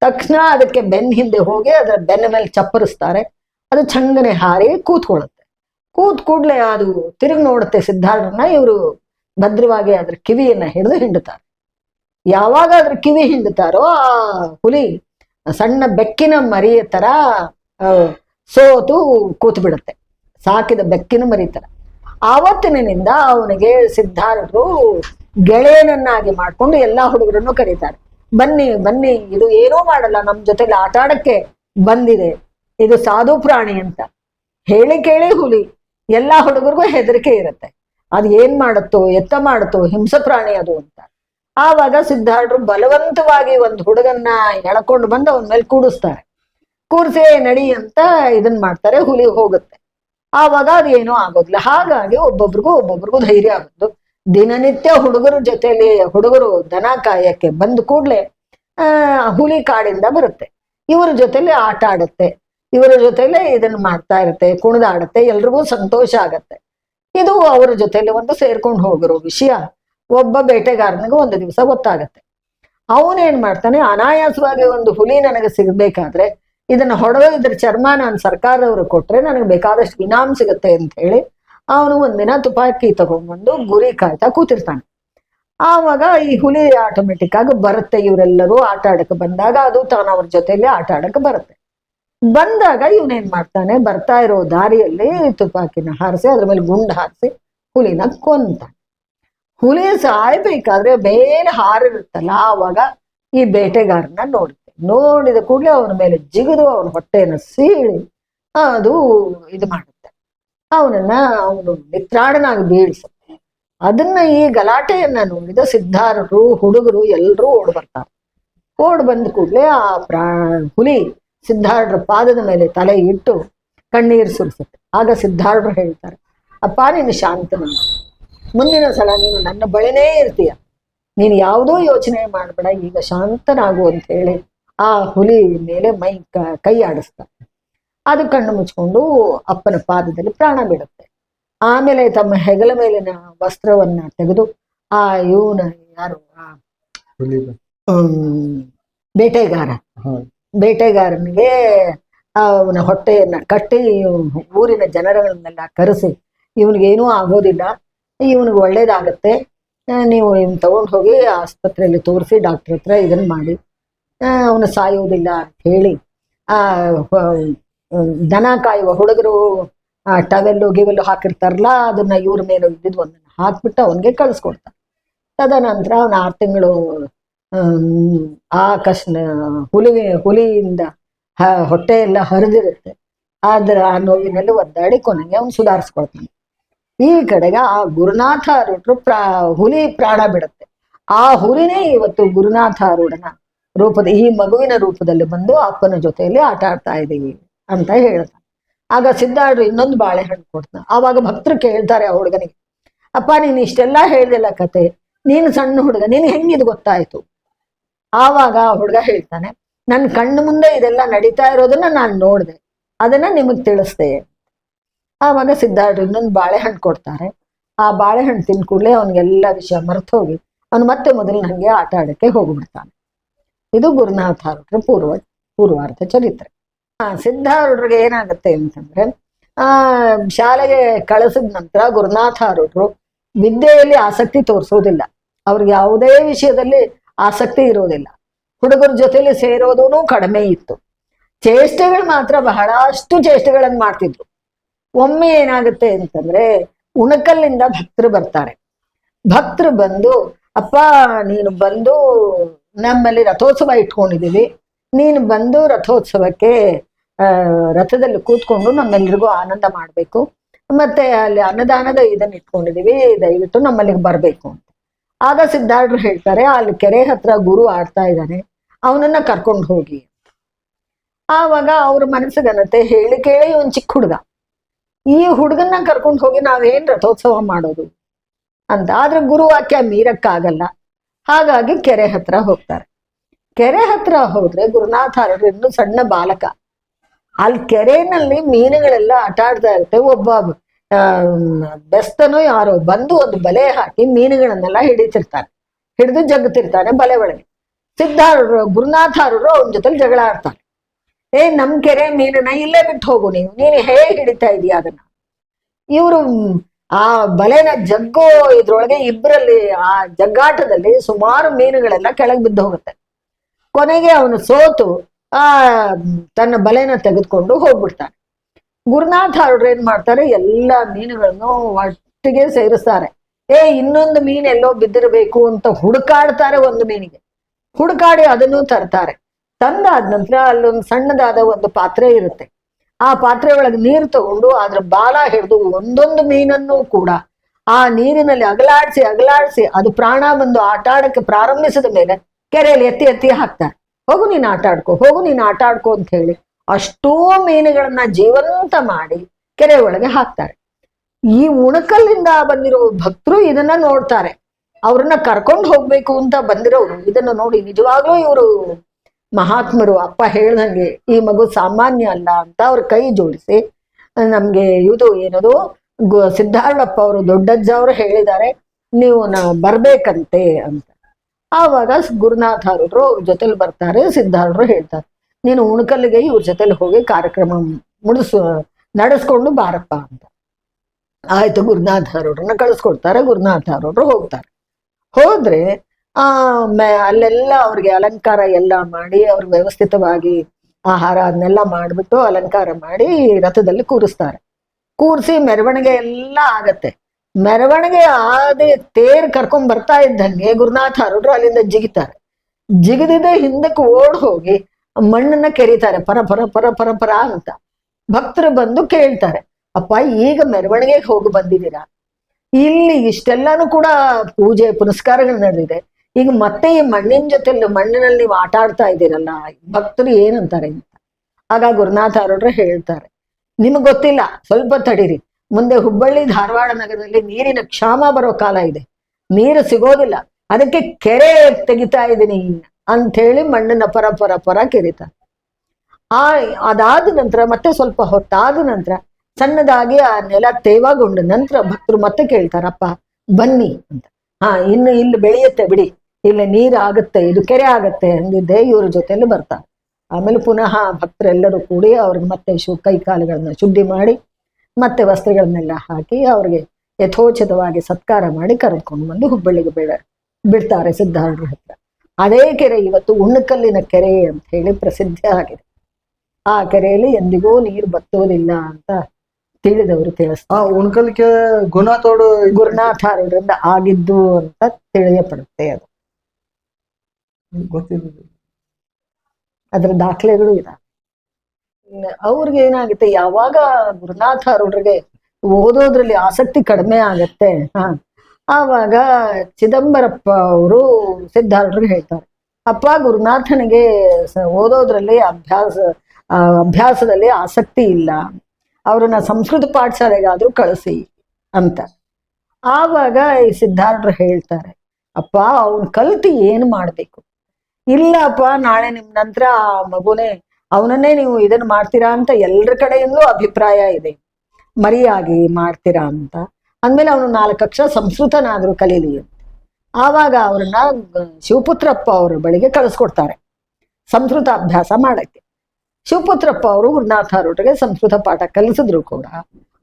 Speaker 3: ತಕ್ಷಣ ಅದಕ್ಕೆ ಬೆನ್ನ ಹಿಂದೆ ಹೋಗಿ ಅದರ ಬೆನ್ನ ಮೇಲೆ ಚಪ್ಪರಿಸ್ತಾರೆ. ಅದು ಚಂದನೆ ಹಾರಿ ಕೂತ್ಕೊಳ್ಳುತ್ತೆ ಕೂತ್ ಕೂಡ್ಲೆ ಅದು ತಿರುಗಿ ನೋಡುತ್ತೆ ಸಿದ್ಧಾರ್ಥನ, ಇವರು ಭದ್ರವಾಗಿ ಅದ್ರ ಕಿವಿಯನ್ನ ಹಿಡಿದು ಹಿಂಡುತ್ತಾರೆ. ಯಾವಾಗ ಅದ್ರ ಕಿವಿ ಹಿಂಡುತ್ತಾರೋ ಆ ಹುಲಿ ಸಣ್ಣ ಬೆಕ್ಕಿನ ಮರಿಯ ತರ ಸೋತು ಕೂತ್ ಬಿಡುತ್ತೆ ಸಾಕಿದ ಬೆಕ್ಕಿನ ಮರಿ ತರ. ಆವತ್ತಿನಿಂದ ಅವನಿಗೆ ಸಿದ್ಧಾರ್ಥರು ಗೆಳೆಯನನ್ನಾಗಿ ಮಾಡ್ಕೊಂಡು ಎಲ್ಲಾ ಹುಡುಗರನ್ನು ಕರೀತಾರೆ. ಬನ್ನಿ ಬನ್ನಿ, ಇದು ಏನೂ ಮಾಡಲ್ಲ, ನಮ್ ಜೊತೆಲಿ ಆಟ ಆಡಕ್ಕೆ ಬಂದಿದೆ. ಇದು ಸಾಧು ಪ್ರಾಣಿ ಅಂತ. ಹೇಳಿ ಕೇಳಿ ಹುಲಿ. ಎಲ್ಲಾ ಹುಡುಗರಿಗೂ ಹೆದರಿಕೆ ಇರುತ್ತೆ. ಅದು ಏನ್ ಮಾಡುತ್ತೋ, ಎತ್ತ ಮಾಡುತ್ತೋ, ಹಿಂಸ ಪ್ರಾಣಿ ಅದು ಅಂತ. ಆವಾಗ ಸಿದ್ಧಾರ್ಥರು ಬಲವಂತವಾಗಿ ಒಂದು ಹುಡುಗನ್ನ ಎಳ್ಕೊಂಡು ಬಂದು ಅವನ ಮೇಲೆ ಕೂಡಿಸ್ತಾರೆ. ಕೂರ್ಸೆ ನಡಿ ಅಂತ ಇದನ್ ಮಾಡ್ತಾರೆ, ಹುಲಿ ಹೋಗುತ್ತೆ. ಆವಾಗ ಅದೇನೂ ಆಗೋದಿಲ್ಲ. ಹಾಗಾಗಿ ಒಬ್ಬೊಬ್ರಿಗೂ ಒಬ್ಬೊಬ್ರಿಗೂ ಧೈರ್ಯ ಆಗೋದು ದಿನನಿತ್ಯ ಹುಡುಗರ ಜೊತೆಯಲ್ಲಿ ಹುಡುಗರು ದನ ಕಾಯಕ್ಕೆ ಬಂದ ಕೂಡ್ಲೆ, ಆ, ಹುಲಿ ಕಾಡಿಂದ ಬರುತ್ತೆ. ಇವರ ಜೊತೆಲಿ ಆಟ ಆಡುತ್ತೆ. ಇವರ ಜೊತೆಲೆ ಇದನ್ನ ಮಾಡ್ತಾ ಇರುತ್ತೆ, ಕುಣಿದಾಡುತ್ತೆ, ಎಲ್ರಿಗೂ ಸಂತೋಷ ಆಗತ್ತೆ. ಇದು ಅವರ ಜೊತೆಲಿ ಒಂದು ಸೇರ್ಕೊಂಡು ಹೋಗಿರೋ ವಿಷಯ. ಒಬ್ಬ ಬೇಟೆಗಾರನಿಗೆ ಒಂದು ದಿವಸ ಗೊತ್ತಾಗತ್ತೆ. ಅವನೇನ್ ಮಾಡ್ತಾನೆ, ಅನಾಯಾಸವಾಗಿ ಒಂದು ಹುಲಿ ನನಗೆ ಸಿಗ್ಬೇಕಾದ್ರೆ ಇದನ್ನ ಹೊಡೆದು ಇದ್ರ ಚರ್ಮ ನಾನು ಸರ್ಕಾರದವರು ಕೊಟ್ರೆ ನನಗೆ ಬೇಕಾದಷ್ಟು ಇನಾಮ್ ಸಿಗುತ್ತೆ ಅಂತ ಹೇಳಿ ಅವನು ಒಂದಿನ ತುಪಾಕಿ ತಗೊಂಡ್ಬಂದು ಗುರಿ ಕಾಯ್ತಾ ಕೂತಿರ್ತಾನೆ. ಆವಾಗ ಈ ಹುಲಿ ಆಟೋಮೆಟಿಕ್ ಆಗಿ ಬರುತ್ತೆ, ಇವರೆಲ್ಲರೂ ಆಟ ಆಡಕ್ಕೆ ಬಂದಾಗ ಅದು ತಾನು ಅವ್ರ ಜೊತೆಲಿ ಆಟ ಆಡಕ್ಕೆ ಬರುತ್ತೆ. ಬಂದಾಗ ಇವನೇನ್ ಮಾಡ್ತಾನೆ, ಬರ್ತಾ ಇರೋ ದಾರಿಯಲ್ಲಿ ತುಪಾಕಿನ ಹಾರಿಸಿ, ಅದ್ರ ಮೇಲೆ ಗುಂಡು ಹಾರಿಸಿ ಹುಲಿನ ಕೊಂತಾನೆ. ಹುಲಿ ಸಾಯ್ಬೇಕಾದ್ರೆ ಬೇರೆ ಹಾರಿರುತ್ತಲ್ಲ, ಆವಾಗ ಈ ಬೇಟೆಗಾರನ ನೋಡುತ್ತೆ ನೋಡಿದ ಕೂಡಲೇ ಅವನ ಮೇಲೆ ಜಿಗಿದು ಅವನ ಹೊಟ್ಟೆಯನ್ನು ಸೀಳಿ ಅದು ಇದು ಮಾಡುತ್ತೆ. ಅವನನ್ನ ಅವನು ನಿತ್ರಾಣನಾಗಿ ಬೀಳಿಸುತ್ತೆ. ಅದನ್ನ ಈ ಗಲಾಟೆಯನ್ನ ನೋಡಿದ ಸಿದ್ಧಾರರು, ಹುಡುಗರು ಎಲ್ಲರೂ ಓಡ್ ಬರ್ತಾರೆ. ಓಡ್ ಬಂದ ಕೂಡಲೇ ಆ ಪ್ರಾ, ಹುಲಿ ಸಿದ್ಧಾರ್ಥರ ಪಾದದ ಮೇಲೆ ತಲೆ ಇಟ್ಟು ಕಣ್ಣೀರು ಸುರಿಸುತ್ತೆ. ಆಗ ಸಿದ್ಧಾರ್ಢರು ಹೇಳ್ತಾರೆ ಅಪ್ಪ ನೀನು ಶಾಂತನಮ್ಮ ಮುಂದಿನ ಸಲ ನೀನು ನನ್ನ ಬಳಿನೇ ಇರ್ತೀಯ. ನೀನು ಯಾವುದೋ ಯೋಚನೆ ಮಾಡಬೇಡ ಈಗ ಶಾಂತನಾಗು ಅಂತ ಹೇಳಿ ಆ ಹುಲಿ ಮೇಲೆ ಮೈ ಕ- ಕೈ ಆಡಿಸ್ತಾರೆ. ಅದು ಕಣ್ಣು ಮುಚ್ಕೊಂಡು ಅಪ್ಪನ ಪಾದದಲ್ಲಿ ಪ್ರಾಣ ಬಿಡುತ್ತೆ. ಆಮೇಲೆ ತಮ್ಮ ಹೆಗಲ ಮೇಲಿನ ವಸ್ತ್ರವನ್ನ ತೆಗೆದು ಆ ಇವನ ಯಾರು ಬೇಟೆಗಾರ. ಬೇಟೆಗಾರನಿಗೆ ಅವನ ಹೊಟ್ಟೆಯನ್ನ ಕಟ್ಟಿ ಊರಿನ ಜನರನ್ನೆಲ್ಲ ಕರೆಸಿ ಇವನಿಗೇನೂ ಆಗೋದಿಲ್ಲ, ಇವನಿಗೆ ಒಳ್ಳೇದಾಗತ್ತೆ ನೀವು ಇವ್ನ ತಗೊಂಡು ಹೋಗಿ ಆಸ್ಪತ್ರೆಯಲ್ಲಿ ತೋರಿಸಿ ಡಾಕ್ಟರ್ ಹತ್ರ ಇದನ್ನ ಮಾಡಿ ಅವನು ಸಾಯೋದಿಲ್ಲ ಅಂತ ಹೇಳಿ, ಆ ದನ ಕಾಯುವ ಹುಡುಗರು ಟವೆಲ್ಲು ಗಿವೆಲ್ಲು ಹಾಕಿರ್ತಾರಲ್ಲ, ಅದನ್ನ ಇವ್ರ ಮೇಲೆ ಇದ್ದಿದ್ದು ಒಂದನ್ನ ಹಾಕ್ಬಿಟ್ಟು ಅವನಿಗೆ ಕಳಿಸ್ಕೊಡ್ತಾರೆ. ತದನಂತರ ಅವನು ಆರು ತಿಂಗಳು ಆ ಕಷ್ಟ ಹುಲಿ ಹುಲಿಯಿಂದ ಹೊಟ್ಟೆ ಎಲ್ಲ ಹರಿದಿರುತ್ತೆ. ಆದ್ರ ಆ ನೋವಿನಲ್ಲಿ ಒದ್ದಾಡಿ ಕೊನೆಗೆ ಅವನು ಸುಧಾರಿಸ್ಕೊಳ್ತಾನೆ. ಈ ಕಡೆಗೆ ಆ ಗುರುನಾಥ ಅರುಡ್ರು ಪ್ರಾ, ಹುಲಿ ಪ್ರಾಣ ಬಿಡುತ್ತೆ. ಆ ಹುಲಿನೇ ಇವತ್ತು ಗುರುನಾಥ ಅರುಡನ ರೂಪದ, ಈ ಮಗುವಿನ ರೂಪದಲ್ಲಿ ಬಂದು ಅಪ್ಪನ ಜೊತೆಯಲ್ಲಿ ಆಟ ಆಡ್ತಾ ಇದ್ದೀವಿ ಅಂತ ಹೇಳ್ತಾನೆ. ಆಗ ಸಿದ್ಧಾರ್ಡ್ರು ಇನ್ನೊಂದು ಬಾಳೆಹಣ್ಣು ಕೊಡ್ತಾನೆ. ಆವಾಗ ಭಕ್ತರು ಕೇಳ್ತಾರೆ ಆ ಹುಡುಗನಿಗೆ, ಅಪ್ಪ, ನೀನು ಇಷ್ಟೆಲ್ಲ ಹೇಳ್ದಿಲ್ಲ ಕತೆ. ನೀನು ಸಣ್ಣ ಹುಡುಗ, ನೀನು ಹೆಂಗಿದು ಗೊತ್ತಾಯ್ತು? ಆವಾಗ ಹುಡುಗ ಹೇಳ್ತಾನೆ ನನ್ನ ಕಣ್ಣು ಮುಂದೆ ಇದೆಲ್ಲ ನಡೀತಾ ಇರೋದನ್ನ ನಾನು ನೋಡಿದೆ, ಅದನ್ನ ನಿಮಗ್ ತಿಳಿಸ್ದೆ. ಆವಾಗ ಸಿದ್ಧಾರ್ಥ ಇನ್ನೊಂದು ಬಾಳೆಹಣ್ಣು ಕೊಡ್ತಾರೆ. ಆ ಬಾಳೆಹಣ್ಣು ತಿಂದ ಕೂಡಲೇ ಅವನಿಗೆಲ್ಲ ವಿಷಯ ಮರೆತು ಹೋಗಿ ಅವನು ಮತ್ತೆ ಮೊದಲು ನನಗೆ ಆಟ ಆಡಕ್ಕೆ ಹೋಗ್ಬಿಡ್ತಾನೆ. ಇದು ಗುರುನಾಥಾರ್ಡ್ರ ಪೂರ್ವ, ಪೂರ್ವಾರ್ಧ ಚರಿತ್ರೆ. ಆ ಸಿದ್ಧಾರೂಢರಿಗೆ ಏನಾಗುತ್ತೆ ಅಂತಂದ್ರೆ, ಆ ಶಾಲೆಗೆ ಕಳಿಸಿದ ನಂತರ ಗುರುನಾಥಾರೂಢರು ವಿದ್ಯೆಯಲ್ಲಿ ಆಸಕ್ತಿ ತೋರಿಸೋದಿಲ್ಲ. ಅವ್ರಿಗೆ ಯಾವುದೇ ವಿಷಯದಲ್ಲಿ ಆಸಕ್ತಿ ಇರೋದಿಲ್ಲ. ಹುಡುಗರ ಜೊತೆಲಿ ಸೇರೋದೂ ಕಡಿಮೆ ಇತ್ತು. ಚೇಷ್ಟೆಗಳು ಮಾತ್ರ ಬಹಳಷ್ಟು ಚೇಷ್ಟೆಗಳನ್ನು ಮಾಡ್ತಿದ್ರು. ಒಮ್ಮೆ ಏನಾಗುತ್ತೆ ಅಂತಂದ್ರೆ ಉಣಕಲ್ಲಿಂದ ಭಕ್ತರು ಬರ್ತಾರೆ. ಭಕ್ತರು ಬಂದು, ಅಪ್ಪ, ನೀನು ಬಂದು ನಮ್ಮಲ್ಲಿ ರಥೋತ್ಸವ ಇಟ್ಕೊಂಡಿದ್ದೀವಿ. ನೀನು ಬಂದು ರಥೋತ್ಸವಕ್ಕೆ ರಥದಲ್ಲಿ ಕೂತ್ಕೊಂಡು ನಮ್ಮೆಲ್ರಿಗೂ ಆನಂದ ಮಾಡಬೇಕು. ಮತ್ತೆ ಅಲ್ಲಿ ಅನ್ನದಾನದ ಇದನ್ನ ಇಟ್ಕೊಂಡಿದೀವಿ ದಯವಿಟ್ಟು ನಮ್ಮಲ್ಲಿಗೆ ಬರಬೇಕು ಅಂತ. ಆಗ ಸಿದ್ಧಾರ್ಥರು ಹೇಳ್ತಾರೆ, ಅಲ್ಲಿ ಕೆರೆ ಹತ್ರ ಗುರು ಆಡ್ತಾ ಇದ್ದಾನೆ, ಅವನನ್ನ ಕರ್ಕೊಂಡು ಹೋಗಿ ಆವಾಗ ಅವ್ರ ಮನಸ್ಸಿಗನತ್ತೆ ಹೇಳಿ ಕೇಳಿ ಒಂದ್ ಚಿಕ್ಕ ಹುಡುಗ. ಈ ಹುಡುಗನ್ನ ಕರ್ಕೊಂಡು ಹೋಗಿ ನಾವೇನ್ ರಥೋತ್ಸವ ಮಾಡೋದು ಅಂತ. ಆದ್ರೆ ಗುರು ವಾಕ್ಯ ಮೀರಕ್ಕಾಗಲ್ಲ. ಹಾಗಾಗಿ ಕೆರೆ ಹತ್ರ ಹೋಗ್ತಾರೆ. ಕೆರೆ ಹತ್ರ ಹೋದ್ರೆ ಗುರುನಾಥಾರರು ಇನ್ನು ಸಣ್ಣ ಬಾಲಕ. ಅಲ್ಲಿ ಕೆರೆನಲ್ಲಿ ಮೀನುಗಳೆಲ್ಲ ಆಟ ಆಡ್ತಾ ಇರುತ್ತೆ, ಒಬ್ಬ ಬೆಸ್ತನೋ ಯಾರೋ ಬಂದು ಒಂದು ಬಲೆ ಹಾಕಿ ಮೀನುಗಳನ್ನೆಲ್ಲ ಹಿಡಿತಿರ್ತಾರೆ ಹಿಡಿದು ಜಗ್ತಿರ್ತಾನೆ ಬಲೆ ಒಳಗೆ. ಸಿದ್ಧಾರರು, ಗುರುನಾಥಾರರು ಅವನ ಜೊತೆ ಜಗಳ ಆಡ್ತಾರೆ ಏ, ನಮ್ ಕೆರೆ ಮೀನನ್ನ ಇಲ್ಲೇ ಬಿಟ್ಟು ಹೋಗು ನೀವು ನೀನು ಹೇಗೆ ಹಿಡಿತಾ ಇದೀಯ ಅದನ್ನ? ಇವರು, ಆ ಬಲೆನ ಜಗ್ಗೋ ಇದ್ರೊಳಗೆ ಇಬ್ಬರಲ್ಲಿ ಆ ಜಗ್ಗಾಟದಲ್ಲಿ ಸುಮಾರು ಮೀನುಗಳೆಲ್ಲ ಕೆಳಗೆ ಬಿದ್ದು ಹೋಗುತ್ತೆ. ಕೊನೆಗೆ ಅವನು ಸೋತು, ಆ, ತನ್ನ ಬಲೆನ ತೆಗೆದುಕೊಂಡು ಹೋಗ್ಬಿಡ್ತಾನೆ. ಗುರುನಾಥ ಅವ್ರು ಏನ್ ಮಾಡ್ತಾರೆ, ಎಲ್ಲ ಮೀನುಗಳನ್ನು ಒಟ್ಟಿಗೆ ಸೇರಿಸ್ತಾರೆ. ಏ, ಇನ್ನೊಂದು ಮೀನ್ ಎಲ್ಲೋ ಬಿದ್ದಿರಬೇಕು ಅಂತ ಹುಡುಕಾಡ್ತಾರೆ ಒಂದು ಮೀನಿಗೆ. ಹುಡುಕಾಡಿ ಅದನ್ನು ತರ್ತಾರೆ. ತಂದಾದ ನಂತರ ಅಲ್ಲೊಂದು ಸಣ್ಣದಾದ ಒಂದು ಪಾತ್ರೆ ಇರುತ್ತೆ. ಆ ಪಾತ್ರೆ ಒಳಗೆ ನೀರು ತಗೊಂಡು ಅದ್ರ ಬಾಲ ಹಿಡಿದು ಒಂದೊಂದು ಮೀನನ್ನು ಕೂಡ ಆ ನೀರಿನಲ್ಲಿ ಅಗಲಾಡಿಸಿ ಅಗಲಾಡಿಸಿ ಅದು ಪ್ರಾಣ ಬಂದು ಆಟ ಆಡಕ್ಕೆ ಪ್ರಾರಂಭಿಸಿದ ಮೇಲೆ ಕೆರೆಯಲ್ಲಿ ಎತ್ತಿ ಎತ್ತಿ ಹಾಕ್ತಾರೆ. ಹೋಗು ನೀನು ಆಟ ಆಡ್ಕೋ, ಹೋಗು ನೀನು ಆಟ ಆಡ್ಕೋ ಅಂತ ಹೇಳಿ ಅಷ್ಟೋ ಮೀನುಗಳನ್ನ ಜೀವಂತ ಮಾಡಿ ಕೆರೆ ಒಳಗೆ ಹಾಕ್ತಾರೆ. ಈ ಉಣಕಲ್ಲಿಂದ ಬಂದಿರೋ ಭಕ್ತರು ಇದನ್ನ ನೋಡ್ತಾರೆ. ಅವ್ರನ್ನ ಕರ್ಕೊಂಡು ಹೋಗ್ಬೇಕು ಅಂತ ಬಂದಿರೋರು, ಇದನ್ನ ನೋಡಿ ನಿಜವಾಗ್ಲೂ ಇವರು ಮಹಾತ್ಮರು, ಅಪ್ಪ ಹೇಳ್ದಂಗೆ ಈ ಮಗು ಸಾಮಾನ್ಯ ಅಲ್ಲ ಅಂತ ಅವ್ರ ಕೈ ಜೋಡಿಸಿ, ನಮ್ಗೆ ಇದು ಏನದು ಸಿದ್ಧಾರ್ಣಪ್ಪ ಅವರು, ದೊಡ್ಡಜ್ಜ ಅವರು ಹೇಳಿದ್ದಾರೆ, ನೀವು ನಾ ಬರ್ಬೇಕಂತೆ ಅಂತ. ಆವಾಗ ಗುರುನಾಥಾರರು ಅವ್ರ ಜೊತೆಲಿ ಬರ್ತಾರೆ ಸಿದ್ಧಾರ್ಣರು ಹೇಳ್ತಾರೆ. ನೀನು ಉಣಕಲ್ಲಿಗೆ ಇವ್ರ ಜೊತೆಲಿ ಹೋಗಿ ಕಾರ್ಯಕ್ರಮ ಮುಡಿಸು, ನಡೆಸ್ಕೊಂಡು ಬಾರಪ್ಪ ಅಂತ. ಆಯ್ತು ಗುರುನಾಥರವ್ರನ್ನ ಕಳಿಸ್ಕೊಡ್ತಾರೆ ಗುರುನಾಥರವ್ರು ಹೋಗ್ತಾರೆ. ಹೋದ್ರೆ, ಆ, ಮೇ, ಅಲ್ಲೆಲ್ಲ ಅವ್ರಿಗೆ ಅಲಂಕಾರ ಎಲ್ಲ ಮಾಡಿ, ಅವ್ರ ವ್ಯವಸ್ಥಿತವಾಗಿ ಆಹಾರ ಅದನ್ನೆಲ್ಲ ಮಾಡ್ಬಿಟ್ಟು ಅಲಂಕಾರ ಮಾಡಿ ರಥದಲ್ಲಿ ಕೂರಿಸ್ತಾರೆ. ಕೂರಿಸಿ ಮೆರವಣಿಗೆ ಎಲ್ಲ ಆಗತ್ತೆ. ಮೆರವಣಿಗೆ ಆದಿ ತೇರ್ ಕರ್ಕೊಂಡ್ ಬರ್ತಾ ಇದ್ದಂಗೆ ಗುರುನಾಥಾರರು ಅಲ್ಲಿಂದ ಜಿಗಿತಾರೆ. ಜಿಗಿದಿದೆ ಹಿಂದಕ್ಕೆ ಓಡ್ ಹೋಗಿ ಮಣ್ಣನ್ನ ಕೆರೀತಾರೆ, ಪರ ಪರ ಪರ ಪರ ಪರ ಅಂತ. ಭಕ್ತರು ಬಂದು ಕೇಳ್ತಾರೆ, ಅಪ್ಪ, ಈಗ ಮೆರವಣಿಗೆಗೆ ಹೋಗಿ ಬಂದಿದ್ದೀರಾ? ಇಲ್ಲಿ ಇಷ್ಟೆಲ್ಲಾನು ಕೂಡ ಪೂಜೆ ಪುನಸ್ಕಾರಗಳು ನಡೆದಿದೆ. ಈಗ ಮತ್ತೆ ಈ ಮಣ್ಣಿನ ಜೊತೆ ಮಣ್ಣಿನಲ್ಲಿ ನೀವು ಆಟ ಆಡ್ತಾ ಇದ್ದೀರಲ್ಲ, ಭಕ್ತರು ಏನಂತಾರೆ ಆಗ ಗುರುನಾಥಾರರು ಹೇಳ್ತಾರೆ, ನಿಮಗೆ ಗೊತ್ತಿಲ್ಲ, ಸ್ವಲ್ಪ ತಡೀರಿ. ಮುಂದೆ ಹುಬ್ಬಳ್ಳಿ ಧಾರವಾಡ ನಗರದಲ್ಲಿ ನೀರಿನ ಕ್ಷಾಮ ಬರೋ ಕಾಲ ಇದೆ. ನೀರು ಸಿಗೋದಿಲ್ಲ. ಅದಕ್ಕೆ ಕೆರೆ ತೆಗಿತಾ ಇದ್ದೀನಿ. ಅಂತ ಹೇಳಿ ಮಣ್ಣನ್ನ ಪರ ಪರ ಪರ ಕೆರಿತಾರೆ. ಆ, ಅದಾದ ನಂತರ ಮತ್ತೆ ಸ್ವಲ್ಪ ಹೊತ್ತಾದ ನಂತರ ಸಣ್ಣದಾಗಿ ಆ ನೆಲ ತೇವಾಗೊಂಡ ನಂತರ ಭಕ್ತರು ಮತ್ತೆ ಕೇಳ್ತಾರಪ್ಪ ಬನ್ನಿ ಅಂತ. ಹಾ, ಇನ್ನು ಇಲ್ಲಿ ಬೆಳೆಯುತ್ತೆ ಬಿಡಿ, ಇಲ್ಲಿ ನೀರು ಆಗುತ್ತೆ, ಇದು ಕೆರೆ ಆಗುತ್ತೆ ಅಂದಿದ್ದೆ ಇವ್ರ ಜೊತೆಯಲ್ಲಿ ಬರ್ತಾರೆ. ಆಮೇಲೆ ಪುನಃ ಭಕ್ತರೆಲ್ಲರೂ ಕೂಡಿ ಅವ್ರಿಗೆ ಮತ್ತೆ ಶು, ಕೈ ಕಾಲುಗಳನ್ನ ಶುದ್ಧಿ ಮಾಡಿ, ಮತ್ತೆ ವಸ್ತ್ರಗಳನ್ನೆಲ್ಲ ಹಾಕಿ ಅವ್ರಿಗೆ ಯಥೋಚಿತವಾಗಿ ಸತ್ಕಾರ ಮಾಡಿ ಕರೆದುಕೊಂಡು ಬಂದು ಹುಬ್ಬಳ್ಳಿಗೆ ಬೇಡ ಬಿಡ್ತಾರೆ ಸಿದ್ಧಾರೂಢರ ಹತ್ರ. ಅದೇ ಕೆರೆ ಇವತ್ತು ಉಣ್ಣಕಲ್ಲಿನ ಕೆರೆ ಅಂತ ಹೇಳಿ ಪ್ರಸಿದ್ಧ ಆಗಿದೆ. ಆ ಕೆರೆಯಲ್ಲಿ ಎಂದಿಗೂ ನೀರು ಬತ್ತುವುದಿಲ್ಲ ಅಂತ ತಿಳಿದವರು ತಿಳಿಸ್ತಾರೆ.
Speaker 2: ಉಣ್ಕಲ್ಕೆ ಗುರುನಾಥ
Speaker 3: ಗುರುನಾಥಾರರಿಂದ ಆಗಿದ್ದು ಅಂತ ತಿಳಿಯಪಡುತ್ತೆ ಅದು.
Speaker 2: ಅದರ
Speaker 3: ಅದ್ರ ದಾಖಲೆಗಳು ಇದೆ ಅವ್ರಿಗೆ ಏನಾಗುತ್ತೆ ಯಾವಾಗ ಗುರುನಾಥಾರೂಢರಿಗೆ ಓದೋದ್ರಲ್ಲಿ ಆಸಕ್ತಿ ಕಡಿಮೆ ಆಗತ್ತೆ ಹಾ ಆವಾಗ ಚಿದಂಬರಪ್ಪ ಅವರು ಸಿದ್ಧಾರ್ಥರು ಹೇಳ್ತಾರೆ, ಅಪ್ಪ, ಗುರುನಾಥನಿಗೆ ಓದೋದ್ರಲ್ಲಿ ಅಭ್ಯಾಸ ಅಭ್ಯಾಸದಲ್ಲಿ ಆಸಕ್ತಿ ಇಲ್ಲ. ಅವ್ರನ್ನ ಸಂಸ್ಕೃತ ಪಾಠಶಾಲೆಗಾದ್ರೂ ಕಳಿಸಿ ಅಂತ. ಆವಾಗ ಈ ಸಿದ್ಧಾರೂಢರು ಹೇಳ್ತಾರೆ, ಅಪ್ಪ, ಅವನ್ ಕಲ್ತು ಏನು ಮಾಡ್ಬೇಕು? ಇಲ್ಲಪ್ಪ, ನಾಳೆ ನಿಮ್ ನಂತರ ಆ ಮಗುನೇ, ಅವನನ್ನೇ ನೀವು ಇದನ್ನ ಮಾಡ್ತೀರಾ ಅಂತ ಎಲ್ಲರ ಕಡೆಯಿಂದಲೂ ಅಭಿಪ್ರಾಯ ಇದೆ. ಮರಿಯಾಗಿ ಮಾಡ್ತೀರಾ ಅಂತ. ಅಂದ್ಮೇಲೆ ಅವನು ನಾಲ್ಕು ಅಕ್ಷರ ಸಂಸ್ಕೃತನಾದರೂ ಕಲೀಲಿ ಅಂತ. ಆವಾಗ ಅವ್ರನ್ನ ಶಿವಪುತ್ರಪ್ಪ ಅವರ ಬಳಿಗೆ ಕಳಿಸ್ಕೊಡ್ತಾರೆ. ಸಂಸ್ಕೃತ ಅಭ್ಯಾಸ ಮಾಡಕ್ಕೆ. ಶಿವಪುತ್ರಪ್ಪ ಅವರು ಗುರುನಾಥಾರೊಟ್ಟಿಗೆ ಸಂಸ್ಕೃತ ಪಾಠ ಕಲಿಸಿದ್ರು ಕೂಡ.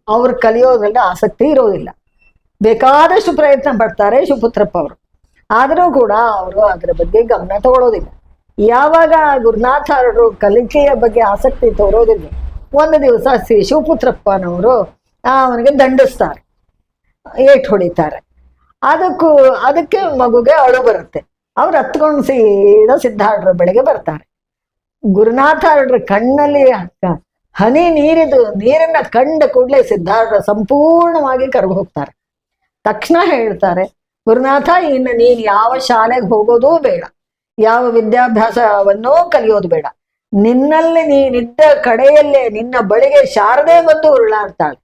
Speaker 3: ಅವ್ರು ಕಲಿಯೋದ್ರಲ್ಲಿ ಆಸಕ್ತಿ ಇರೋದಿಲ್ಲ. ಬೇಕಾದಷ್ಟು ಪ್ರಯತ್ನ ಪಡ್ತಾರೆ ಶಿವಪುತ್ರಪ್ಪ ಅವರು. ಆದರೂ ಕೂಡ ಅವರು ಅದರ ಬಗ್ಗೆ ಗಮನ ತಗೊಳ್ಳೋದಿಲ್ಲ ಯಾವಾಗ ಗುರುನಾಥರು ಕಲಿಕೆಯ ಬಗ್ಗೆ ಆಸಕ್ತಿ ತೋರೋದಿಲ್ಲ. ಒಂದು ದಿವಸ ಶ್ರೀ ಶಿವಪುತ್ರಪ್ಪನವರು ಅವನಿಗೆ ದಂಡಿಸ್ತಾರೆ. ಏಟ್ ಹೊಡಿತಾರೆ. ಅದಕ್ಕೂ, ಅದಕ್ಕೆ ಮಗುಗೆ ಅಳು ಬರುತ್ತೆ. ಅವ್ರು ಹತ್ಕೊಂಡು ಸೀದಾ ಸಿದ್ಧಾರ್ಡ್ರ ಬಳಿಗೆ ಬರ್ತಾರೆ. ಗುರುನಾಥಾರರ ಕಣ್ಣಲ್ಲಿ ಹನಿ ನೀರಿದು ನೀರನ್ನ ಕಂಡ ಕೂಡಲೇ ಸಿದ್ಧಾರ್ಡ್ರ ಸಂಪೂರ್ಣವಾಗಿ ಕರ್ಗು ಹೋಗ್ತಾರೆ. ತಕ್ಷಣ ಹೇಳ್ತಾರೆ, ಗುರುನಾಥ, ಇನ್ನು ನೀನ್ ಯಾವ ಶಾಲೆಗೆ ಹೋಗೋದೂ ಬೇಡ. ಯಾವ ವಿದ್ಯಾಭ್ಯಾಸವನ್ನೂ ಕಲಿಯೋದು ಬೇಡ. ನಿನ್ನಲ್ಲಿ ನೀನಿದ್ದ ಕಡೆಯಲ್ಲೇ ನಿನ್ನ ಬಳಿಗೆ ಶಾರದೆ ಬಂದು ಉರುಳಾಡ್ತಾಳೆ.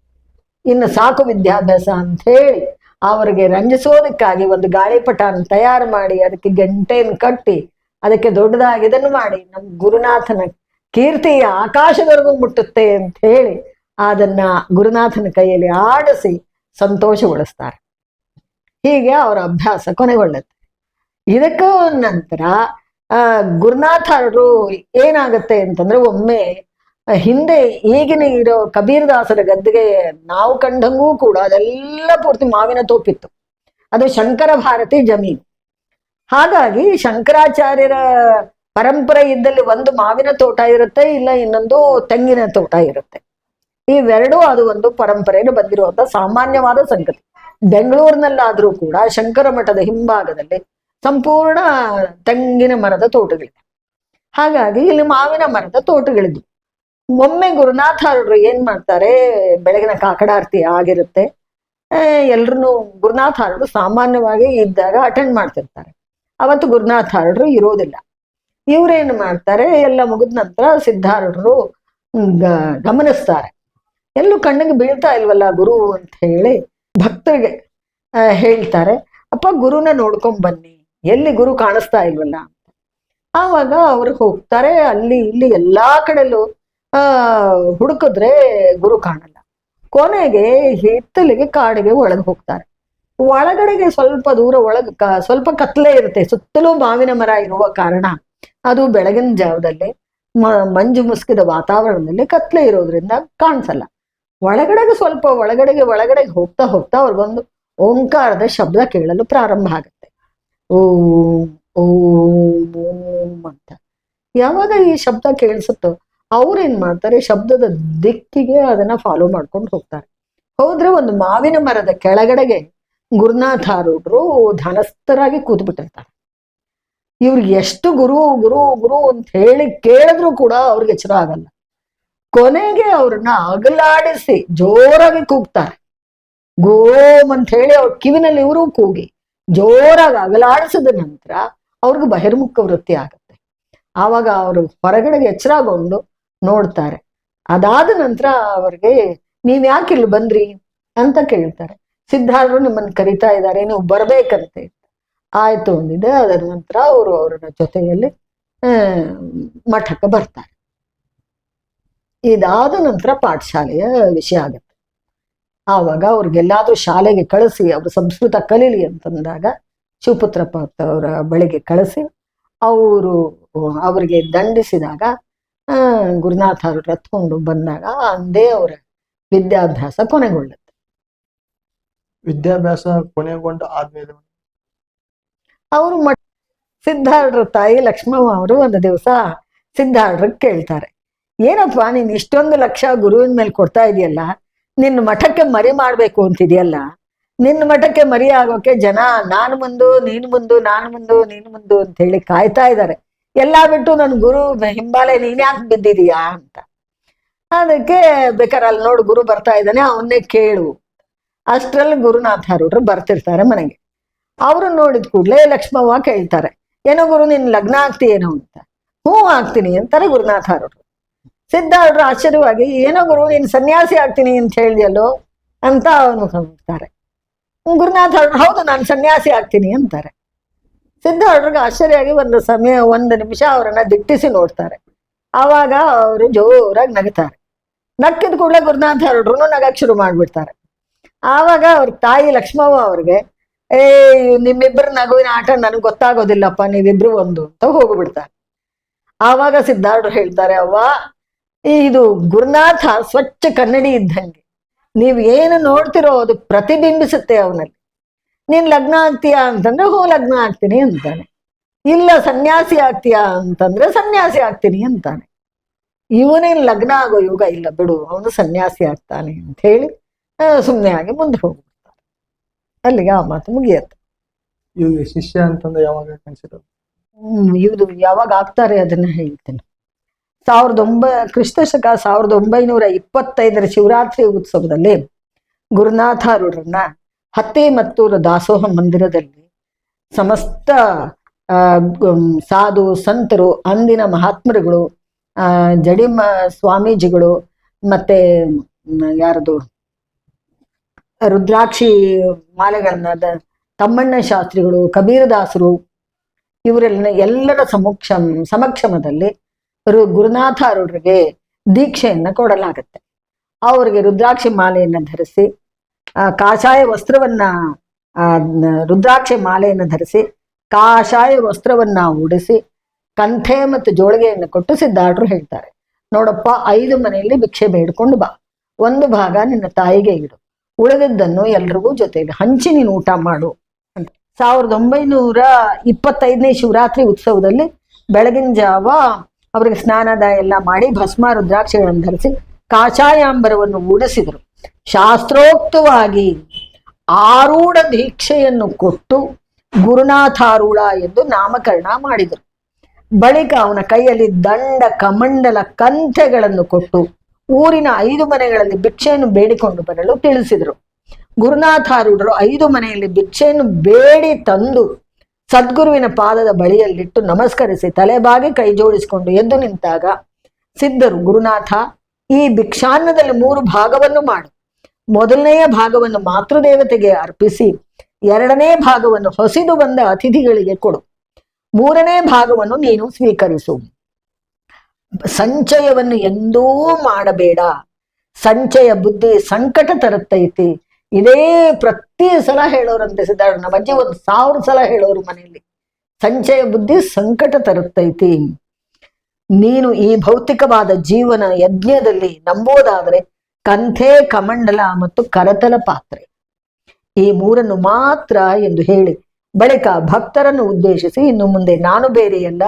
Speaker 3: ಇನ್ನು ಸಾಕು ವಿದ್ಯಾಭ್ಯಾಸ ಅಂತ ಹೇಳಿ ಅವರಿಗೆ ರಂಜಿಸೋದಕ್ಕಾಗಿ ಒಂದು ಗಾಳಿಪಟಾನ ತಯಾರು ಮಾಡಿ ಅದಕ್ಕೆ ಗಂಟೆಯನ್ನು ಕಟ್ಟಿ ಅದಕ್ಕೆ ದೊಡ್ಡದಾಗಿ ಇದನ್ನು ಮಾಡಿ. ನಮ್ಮ ಗುರುನಾಥನ ಕೀರ್ತಿ ಆಕಾಶದವರೆಗೂ ಮುಟ್ಟುತ್ತೆ ಅಂತ ಹೇಳಿ ಅದನ್ನ ಗುರುನಾಥನ ಕೈಯಲ್ಲಿ ಆಡಿಸಿ ಸಂತೋಷಗೊಳಿಸ್ತಾರೆ. ಹೀಗೆ ಅವರ ಅಭ್ಯಾಸ ಕೊನೆಗೊಳ್ಳುತ್ತೆ. ಇದಕ್ಕೂ ನಂತರ, ಆ, ಗುರುನಾಥರು ಏನಾಗುತ್ತೆ ಅಂತಂದ್ರೆ ಒಮ್ಮೆ ಹಿಂದೆ ಈಗಿನ ಇರೋ ಕಬೀರದಾಸರ ಗದ್ದೆಗೆ ನಾವು ಕಂಡಂಗೂ ಕೂಡ ಅದೆಲ್ಲ ಪೂರ್ತಿ ಮಾವಿನ ತೋಪಿತ್ತು. ಅದು ಶಂಕರ ಭಾರತಿ ಜಮೀನು. ಹಾಗಾಗಿ ಶಂಕರಾಚಾರ್ಯರ ಪರಂಪರೆ ಇದ್ದಲ್ಲಿ ಒಂದು ಮಾವಿನ ತೋಟ ಇರುತ್ತೆ, ಇಲ್ಲ ಇನ್ನೊಂದು ತೆಂಗಿನ ತೋಟ ಇರುತ್ತೆ. ಇವೆರಡೂ ಅದು ಒಂದು ಪರಂಪರೆಯನ್ನು ಬಂದಿರುವಂತ ಸಾಮಾನ್ಯವಾದ ಸಂಗತಿ. ಬೆಂಗಳೂರಿನಲ್ಲಾದ್ರೂ ಕೂಡ ಶಂಕರ ಮಠದ ಹಿಂಭಾಗದಲ್ಲಿ ಸಂಪೂರ್ಣ ತೆಂಗಿನ ಮರದ ತೋಟಗಳಿದೆ ಹಾಗಾಗಿ ಇಲ್ಲಿ ಮಾವಿನ ಮರದ ತೋಟಗಳಿದ್ವು. ಒಮ್ಮೆ ಗುರುನಾಥರು ಏನ್ ಮಾಡ್ತಾರೆ, ಬೆಳಗಿನ ಕಾಕಡಾರ್ತಿ ಆಗಿರುತ್ತೆ. ಎಲ್ರು ಗುರುನಾಥಾರರು ಸಾಮಾನ್ಯವಾಗಿ ಇದ್ದಾಗ ಅಟೆಂಡ್ ಮಾಡ್ತಿರ್ತಾರೆ. ಅವತ್ತು ಗುರುನಾಥಾರರು ಇರೋದಿಲ್ಲ. ಇವ್ರೇನ್ ಮಾಡ್ತಾರೆ, ಎಲ್ಲ ಮುಗಿದ ನಂತರ ಸಿದ್ಧಾರೂಢರು ಗಮನಿಸ್ತಾರೆ. ಎಲ್ಲೂ ಕಣ್ಣಿಗೆ ಬೀಳ್ತಾ ಇಲ್ವಲ್ಲ ಗುರು ಅಂತ ಹೇಳಿ ಭಕ್ತರಿಗೆ ಹೇಳ್ತಾರೆ. ಅಪ್ಪ, ಗುರುನ ನೋಡ್ಕೊಂಡ್ ಬನ್ನಿ. ಎಲ್ಲಿ ಗುರು ಕಾಣಿಸ್ತಾ ಇಲ್ವಲ್ಲ ಆವಾಗ ಅವ್ರು ಹೋಗ್ತಾರೆ, ಅಲ್ಲಿ, ಇಲ್ಲಿ ಎಲ್ಲಾ ಕಡೆಲೂ ಆ, ಹುಡುಕಿದ್ರೆ ಗುರು ಕಾಣಲ್ಲ. ಕೊನೆಗೆ ಹಿತ್ತಲಿಗೆ ಕಾಡಿಗೆ ಒಳಗೆ ಹೋಗ್ತಾರೆ. ಒಳಗಡೆಗೆ ಸ್ವಲ್ಪ ದೂರ ಒಳಗೆ ಸ್ವಲ್ಪ ಕತ್ಲೆ ಇರುತ್ತೆ. ಸುತ್ತಲೂ ಮಾವಿನ ಮರ ಇರುವ ಕಾರಣ ಅದು ಬೆಳಗಿನ ಜಾವದಲ್ಲಿ ಮಂಜು ಮುಸುಕಿದ ವಾತಾವರಣದಲ್ಲಿ ಕತ್ಲೆ ಇರೋದ್ರಿಂದ ಕಾಣಿಸಲ್ಲ. ಒಳಗಡೆಗೆ ಸ್ವಲ್ಪ ಒಳಗಡೆಗೆ ಒಳಗಡೆಗೆ ಹೋಗ್ತಾ ಹೋಗ್ತಾ ಅವ್ರಿಗೊಂದು ಓಂಕಾರದ ಶಬ್ದ ಕೇಳಲು ಪ್ರಾರಂಭ ಆಗುತ್ತೆ. ಓಂ ಓಂ ಅಂತ. ಯಾವಾಗ ಈ ಶಬ್ದ ಕೇಳಿಸುತ್ತೋ ಅವ್ರೇನ್ ಮಾಡ್ತಾರೆ? ಶಬ್ದದ ದಿಕ್ಕಿಗೆ ಅದನ್ನ ಫಾಲೋ ಮಾಡ್ಕೊಂಡು ಹೋಗ್ತಾರೆ. ಹೋದ್ರೆ ಒಂದು ಮಾವಿನ ಮರದ ಕೆಳಗಡೆಗೆ ಗುರುನಾಥಾರೂಢರು ಧನಸ್ಥರಾಗಿ ಕೂತ್ಬಿಟ್ಟಿರ್ತಾರೆ. ಇವ್ರಿಗೆ ಎಷ್ಟು ಗುರು ಗುರು ಗುರು ಅಂತ ಹೇಳಿ ಕೇಳಿದ್ರು ಕೂಡ ಅವ್ರಿಗೆ ಎಚ್ಚರ ಆಗಲ್ಲ. ಕೊನೆಗೆ ಅವ್ರನ್ನ ಅಗಲಾಡಿಸಿ ಜೋರಾಗಿ ಕೂಗ್ತಾರೆ. ಗೋಮ್ ಅಂತ ಹೇಳಿ ಅವ್ರ ಕಿವಿನಲ್ಲಿ ಇವರು ಕೂಗಿ ಜೋರಾಗಿ ಅಗಲಾಡಿಸಿದ ನಂತರ ಅವ್ರಿಗೆ ಬಹಿರ್ಮುಖ ವೃತ್ತಿ ಆಗುತ್ತೆ. ಆವಾಗ ಅವರು ಹೊರಗಡೆಗೆ ಎಚ್ಚರಗೊಂಡು ನೋಡ್ತಾರೆ. ಅದಾದ ನಂತರ ಅವ್ರಿಗೆ, ನೀವ್ ಯಾಕೆ ಇಲ್ಲಿ ಬಂದ್ರಿ? ಅಂತ ಕೇಳ್ತಾರೆ. ಸಿದ್ಧಾರ್ಥರು ನಿಮ್ಮನ್ನ ಕರಿತಾ ಇದ್ದಾರೆ, ನೀವು ಬರ್ಬೇಕಂತೆ. ಆಯ್ತು ಅಂದಿದೆ. ಅದರ ನಂತರ ಅವರು ಅವರ ಜೊತೆಯಲ್ಲಿ ಮಠಕ್ಕೆ ಬರ್ತಾರೆ. ಇದಾದ ನಂತರ ಪಾಠಶಾಲೆಯ ವಿಷಯ ಆಗುತ್ತೆ. ಆವಾಗ ಅವ್ರಿಗೆಲ್ಲಾದ್ರೂ ಶಾಲೆಗೆ ಕಳಿಸಿ, ಅವರು ಸಂಸ್ಕೃತ ಕಲೀಲಿ ಅಂತಂದಾಗ ಶಿವಪುತ್ರಪ್ಪ ಅವರ ಬಳಿಗೆ ಕಳಿಸಿ, ಅವರು, ಅವರಿಗೆ ದಂಡಿಸಿದಾಗ ಗುರುನಾಥ ಅವರು ರತ್ಕೊಂಡು ಬಂದಾಗ ಅಂದೇ ಅವರ ವಿದ್ಯಾಭ್ಯಾಸ ಕೊನೆಗೊಳ್ಳುತ್ತೆ.
Speaker 2: ವಿದ್ಯಾಭ್ಯಾಸ ಕೊನೆಗೊಂಡು ಆದ್ಮೇಲೆ?
Speaker 3: ಅವರು ಮಠ ಸಿದ್ಧಾರ್ಡ್ರ ತಾಯಿ ಲಕ್ಷ್ಮಮ್ಮ ಅವರು ಒಂದು ದಿವಸ ಸಿದ್ಧಾರ್ಡ್ರ ಕೇಳ್ತಾರೆ ಏನಪ್ಪ ನೀನ್ ಇಷ್ಟೊಂದು ಲಕ್ಷ ಗುರುವಿನ ಮೇಲೆ ಕೊಡ್ತಾ ಇದೆಯಲ್ಲ ನಿನ್ನ ಮಠಕ್ಕೆ ಮರಿ ಮಾಡ್ಬೇಕು ಅಂತಿದೆಯಲ್ಲ ನಿನ್ನ ಮಠಕ್ಕೆ ಮರಿ ಆಗೋಕೆ ಜನ ನಾನು ಮುಂದು ನೀನು ಮುಂದು ನಾನು ಮುಂದು ನೀನು ಮುಂದು ಅಂತ ಹೇಳಿ ಕಾಯ್ತಾ ಇದ್ದಾರೆ. ಎಲ್ಲಾ ಬಿಟ್ಟು ನನ್ನ ಗುರು ಹಿಂಬಾಲೆ ನೀನ್ ಯಾಕೆ ಬಿದ್ದಿದೀಯಾ ಅಂತ. ಅದಕ್ಕೆ ಬೇಕಾದ್ರೆ ಅಲ್ಲಿ ನೋಡು ಗುರು ಬರ್ತಾ ಇದ್ದಾನೆ, ಅವನ್ನೇ ಕೇಳು ಅಷ್ಟ್ರಲ್ಲಿ ಗುರುನಾಥಾರೂಢರು ಬರ್ತಿರ್ತಾರೆ ಮನೆಗೆ. ಅವರು ನೋಡಿದ ಕೂಡಲೇ ಲಕ್ಷ್ಮವ್ವ ಕೇಳ್ತಾರೆ, ಏನೋ ಗುರು ನಿನ್ ಲಗ್ನ ಆಗ್ತೀಯೇನೋ ಅಂತ. ಹ್ಞೂ ಆಗ್ತೀನಿ ಅಂತಾರೆ ಗುರುನಾಥಾರೂಢರು ಸಿದ್ಧಾರೂಢರು ಆಶ್ಚರ್ಯವಾಗಿ, ಏನೋ ಗುರು ನೀನ್ ಸನ್ಯಾಸಿ ಆಗ್ತೀನಿ ಅಂತ ಹೇಳಿದ್ಯಲ್ಲೋ ಅಂತ ಅವನು ಹೋಗ್ತಾರೆ ಗುರುನಾಥಾರೂಢರು ಹೌದು, ನಾನು ಸನ್ಯಾಸಿ ಆಗ್ತೀನಿ ಅಂತಾರೆ. ಸಿದ್ಧಾರ್ಥರಿಗೆ ಆಶ್ಚರ್ಯವಾಗಿ ಒಂದು ಸಮಯ, ಒಂದು ನಿಮಿಷ ಅವರನ್ನ ದಿಟ್ಟಿಸಿ ನೋಡ್ತಾರೆ. ಆವಾಗ ಅವರು ಜೋರಾಗಿ ನಗುತ್ತಾರೆ ನಕ್ಕಿದ ಕೂಡಲೇ ಗುರುನಾಥ ಹರಡ್ರು ನಗಕ್ ಶುರು ಮಾಡ್ಬಿಡ್ತಾರೆ. ಆವಾಗ ಅವ್ರ ತಾಯಿ ಲಕ್ಷ್ಮವ್ವ ಅವ್ರಿಗೆ, ಏ, ನಿಮ್ಮಿಬ್ಬರ ನಗುವಿನ ಆಟ ನನಗೆ ಗೊತ್ತಾಗೋದಿಲ್ಲಪ್ಪ, ನೀವಿಬ್ರು ಒಂದು ಅಂತ ಹೋಗ್ಬಿಡ್ತಾರೆ. ಆವಾಗ ಸಿದ್ಧಾರ್ಥರು ಹೇಳ್ತಾರೆ, ಅವ್ವ, ಇದು ಗುರುನಾಥ ಸ್ವಚ್ಛ ಕನ್ನಡಿ ಇದ್ದಂಗೆ. ನೀವು ಏನು ನೋಡ್ತಿರೋ ಅದು ಪ್ರತಿಬಿಂಬಿಸುತ್ತೆ ಅವನಲ್ಲಿ. ನೀನ್ ಲಗ್ನ ಆಗ್ತೀಯಾ ಅಂತಂದ್ರೆ ಹೋ ಲಗ್ನ ಆಗ್ತೀನಿ ಅಂತಾನೆ. ಇಲ್ಲ ಸನ್ಯಾಸಿ ಆಗ್ತೀಯಾ ಅಂತಂದ್ರೆ ಸನ್ಯಾಸಿ ಆಗ್ತೀನಿ ಅಂತಾನೆ. ಇವನೇನ್ ಲಗ್ನ ಆಗೋ ಯುಗ ಇಲ್ಲ ಬಿಡು ಅವನು ಸನ್ಯಾಸಿ ಆಗ್ತಾನೆ ಅಂತ ಹೇಳಿ ಸುಮ್ಮನೆ ಆಗಿ ಮುಂದೆ ಹೋಗ್ಬಿಡ್ತಾರೆ ಅಲ್ಲಿಗೆ ಆ ಮಾತು ಮುಗಿಯತ್ತೆ.
Speaker 2: ಇವ್ರಿಗೆ ಶಿಷ್ಯ ಅಂತಂದ್ರೆ ಯಾವಾಗ
Speaker 3: ಹ್ಮ್ ಇವ್ರು ಯಾವಾಗ ಆಗ್ತಾರೆ ಅದನ್ನ ಹೇಳ್ತೇನೆ. ಸಾವಿರದ ಒಂಬ ಕ್ರಿಸ್ತ ಶಕ ಸಾವಿರದ ಒಂಬೈನೂರ ಇಪ್ಪತ್ತೈದರ ಶಿವರಾತ್ರಿ ಉತ್ಸವದಲ್ಲಿ ಗುರುನಾಥಾರೂಢರನ್ನ ಹತ್ತೇಮತ್ತೂರು ದಾಸೋಹ ಮಂದಿರದಲ್ಲಿ ಸಮಸ್ತ ಸಾಧು, ಸಂತರು, ಅಂದಿನ ಮಹಾತ್ಮರುಗಳು ಜಡಿಮ ಸ್ವಾಮೀಜಿಗಳು, ಮತ್ತೆ ಯಾರದು, ರುದ್ರಾಕ್ಷಿ ಮಾಲೆಗಳನ್ನ ತಮ್ಮಣ್ಣ ಶಾಸ್ತ್ರಿಗಳು ಕಬೀರದಾಸರು ಇವರೆಲ್ಲ ಎಲ್ಲರ ಸಮಕ್ಷ, ಸಮಕ್ಷಮದಲ್ಲಿ ಗುರುನಾಥ ಅರುಡ್ರಿಗೆ ದೀಕ್ಷೆಯನ್ನ ಕೊಡಲಾಗತ್ತೆ. ಅವರಿಗೆ ರುದ್ರಾಕ್ಷಿ ಮಾಲೆಯನ್ನ ಧರಿಸಿ ಕಾಷಾಯ ವಸ್ತ್ರವನ್ನ ರುದ್ರಾಕ್ಷಿ ಮಾಲೆಯನ್ನು ಧರಿಸಿ, ಕಾಷಾಯ ವಸ್ತ್ರವನ್ನ ಉಡಿಸಿ, ಕಂಠೆ ಮತ್ತು ಜೋಳಿಗೆಯನ್ನು ಕೊಟ್ಟು ಸಿದ್ಧಾರ್ಡ್ರು ಹೇಳ್ತಾರೆ. ನೋಡಪ್ಪ, ಐದು ಮನೆಯಲ್ಲಿ ಭಿಕ್ಷೆ ಬೇಡ್ಕೊಂಡು ಬಾ. ಒಂದು ಭಾಗ ನಿನ್ನ ತಾಯಿಗೆ ಇಡು. ಉಳಿದದ್ದನ್ನು ಎಲ್ರಿಗೂ ಜೊತೆಗೆ ಹಂಚಿ ನೀನು ಊಟ ಮಾಡು ಅಂತ. ಸಾವಿರದ ಒಂಬೈನೂರ ಇಪ್ಪತ್ತೈದನೇ ಶಿವರಾತ್ರಿ ಉತ್ಸವದಲ್ಲಿ ಬೆಳಗಿನ ಜಾವ ಅವರಿಗೆ ಸ್ನಾನದ ಎಲ್ಲ ಮಾಡಿ ಭಸ್ಮ, ರುದ್ರಾಕ್ಷಿಗಳನ್ನು ಧರಿಸಿ ಕಾಷಾಯಾಂಬರವನ್ನು ಉಡಿಸಿದರು. ಶಾಸ್ತ್ರೋಕ್ತವಾಗಿ ಆರೂಢ ದೀಕ್ಷೆಯನ್ನು ಕೊಟ್ಟು ಗುರುನಾಥಾರೂಢ ಎಂದು ನಾಮಕರಣ ಮಾಡಿದರು. ಬಳಿಕ ಅವನ ಕೈಯಲ್ಲಿ ದಂಡ ಕಮಂಡಲ ಕಂಥೆಗಳನ್ನು ಕೊಟ್ಟು ಊರಿನ ಐದು ಮನೆಗಳಲ್ಲಿ ಭಿಕ್ಷೆಯನ್ನು ಬೇಡಿಕೊಂಡು ಬರಲು ತಿಳಿಸಿದರು. ಗುರುನಾಥಾರೂಢರು ಐದು ಮನೆಯಲ್ಲಿ ಭಿಕ್ಷೆಯನ್ನು ಬೇಡಿ ತಂದು ಸದ್ಗುರುವಿನ ಪಾದದ ಬಳಿಯಲ್ಲಿಟ್ಟು ನಮಸ್ಕರಿಸಿ ತಲೆಬಾಗಿ ಕೈ ಜೋಡಿಸಿಕೊಂಡು ಎದ್ದು ನಿಂತಾಗ ಸಿದ್ಧರು, ಗುರುನಾಥ, ಈ ಭಿಕ್ಷಾನ್ನದಲ್ಲಿ ಮೂರು ಭಾಗವನ್ನು ಮಾಡು. ಮೊದಲನೆಯ ಭಾಗವನ್ನು ಮಾತೃದೇವತೆಗೆ ಅರ್ಪಿಸಿ, ಎರಡನೇ ಭಾಗವನ್ನು ಹೊಸಿದು ಬಂದ ಅತಿಥಿಗಳಿಗೆ ಕೊಡು. ಮೂರನೇ ಭಾಗವನ್ನು ನೀನು ಸ್ವೀಕರಿಸು. ಸಂಚಯವನ್ನು ಎಂದೂ ಮಾಡಬೇಡ. ಸಂಚಯ ಬುದ್ಧಿ ಸಂಕಟ ತರುತ್ತೈತಿ. ಇದೇ ಪ್ರತಿ ಸಲ ಹೇಳೋರಂತೆ ಸಿದ್ಧಾರ್ಥ ನಮ್ಮ ಅಜ್ಜಿ ಒಂದು ಸಾವಿರ ಸಲ ಹೇಳೋರು ಮನೆಯಲ್ಲಿ. ಸಂಚಯ ಬುದ್ಧಿ ಸಂಕಟ ತರುತ್ತೈತಿ. ನೀನು ಈ ಭೌತಿಕವಾದ ಜೀವನ ಯಜ್ಞದಲ್ಲಿ ನಂಬೋದಾದರೆ ಕಂಥೆ ಕಮಂಡಲ ಮತ್ತು ಕರತಲ ಪಾತ್ರೆ. ಈ ಮೂರನ್ನು ಮಾತ್ರ ಎಂದು ಹೇಳಿ ಬಳಿಕ ಭಕ್ತರನ್ನು ಉದ್ದೇಶಿಸಿ ಇನ್ನು ಮುಂದೆ ನಾನು ಬೇರೆಯಲ್ಲ,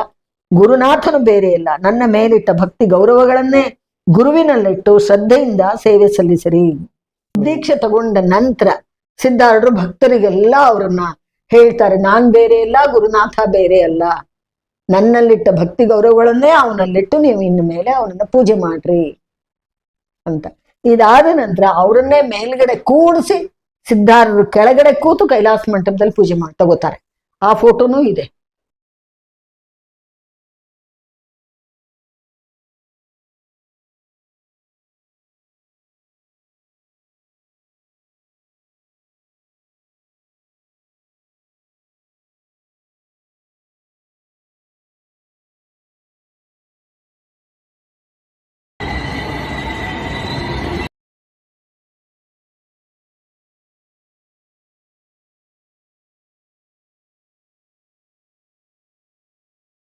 Speaker 3: ಗುರುನಾಥನು ಬೇರೆಯಲ್ಲ, ನನ್ನ ಮೇಲಿಟ್ಟ ಭಕ್ತಿ ಗೌರವಗಳನ್ನೇ ಗುರುವಿನಲ್ಲಿಟ್ಟು ಶ್ರದ್ಧೆಯಿಂದ ಸೇವೆ ಸಲ್ಲಿಸಿರಿ. ದೀಕ್ಷೆ ತಗೊಂಡ ನಂತರ ಸಿದ್ಧಾರ್ಥರು ಭಕ್ತರಿಗೆಲ್ಲ ಅವರನ್ನ ಹೇಳ್ತಾರೆ, ನಾನ್ ಬೇರೆ ಇಲ್ಲ ಗುರುನಾಥ ಬೇರೆ ಅಲ್ಲ ನನ್ನಲ್ಲಿಟ್ಟ ಭಕ್ತಿ ಗೌರವಗಳನ್ನೇ ಅವನಲ್ಲಿಟ್ಟು ನೀವು ಇನ್ನು ಮೇಲೆ ಅವನನ್ನ ಪೂಜೆ ಮಾಡ್ರಿ ಅಂತ. ಇದಾದ ನಂತರ ಅವರನ್ನೇ ಮೇಲ್ಗಡೆ ಕೂಡಿಸಿ ಸಿದ್ಧಾರರು ಕೆಳಗಡೆ ಕೂತು ಕೈಲಾಸ ಮಂಟಪದಲ್ಲಿ ಪೂಜೆ ಮಾಡಿ, ತಗೋತಾರೆ. ಆ ಫೋಟೋನೂ ಇದೆ.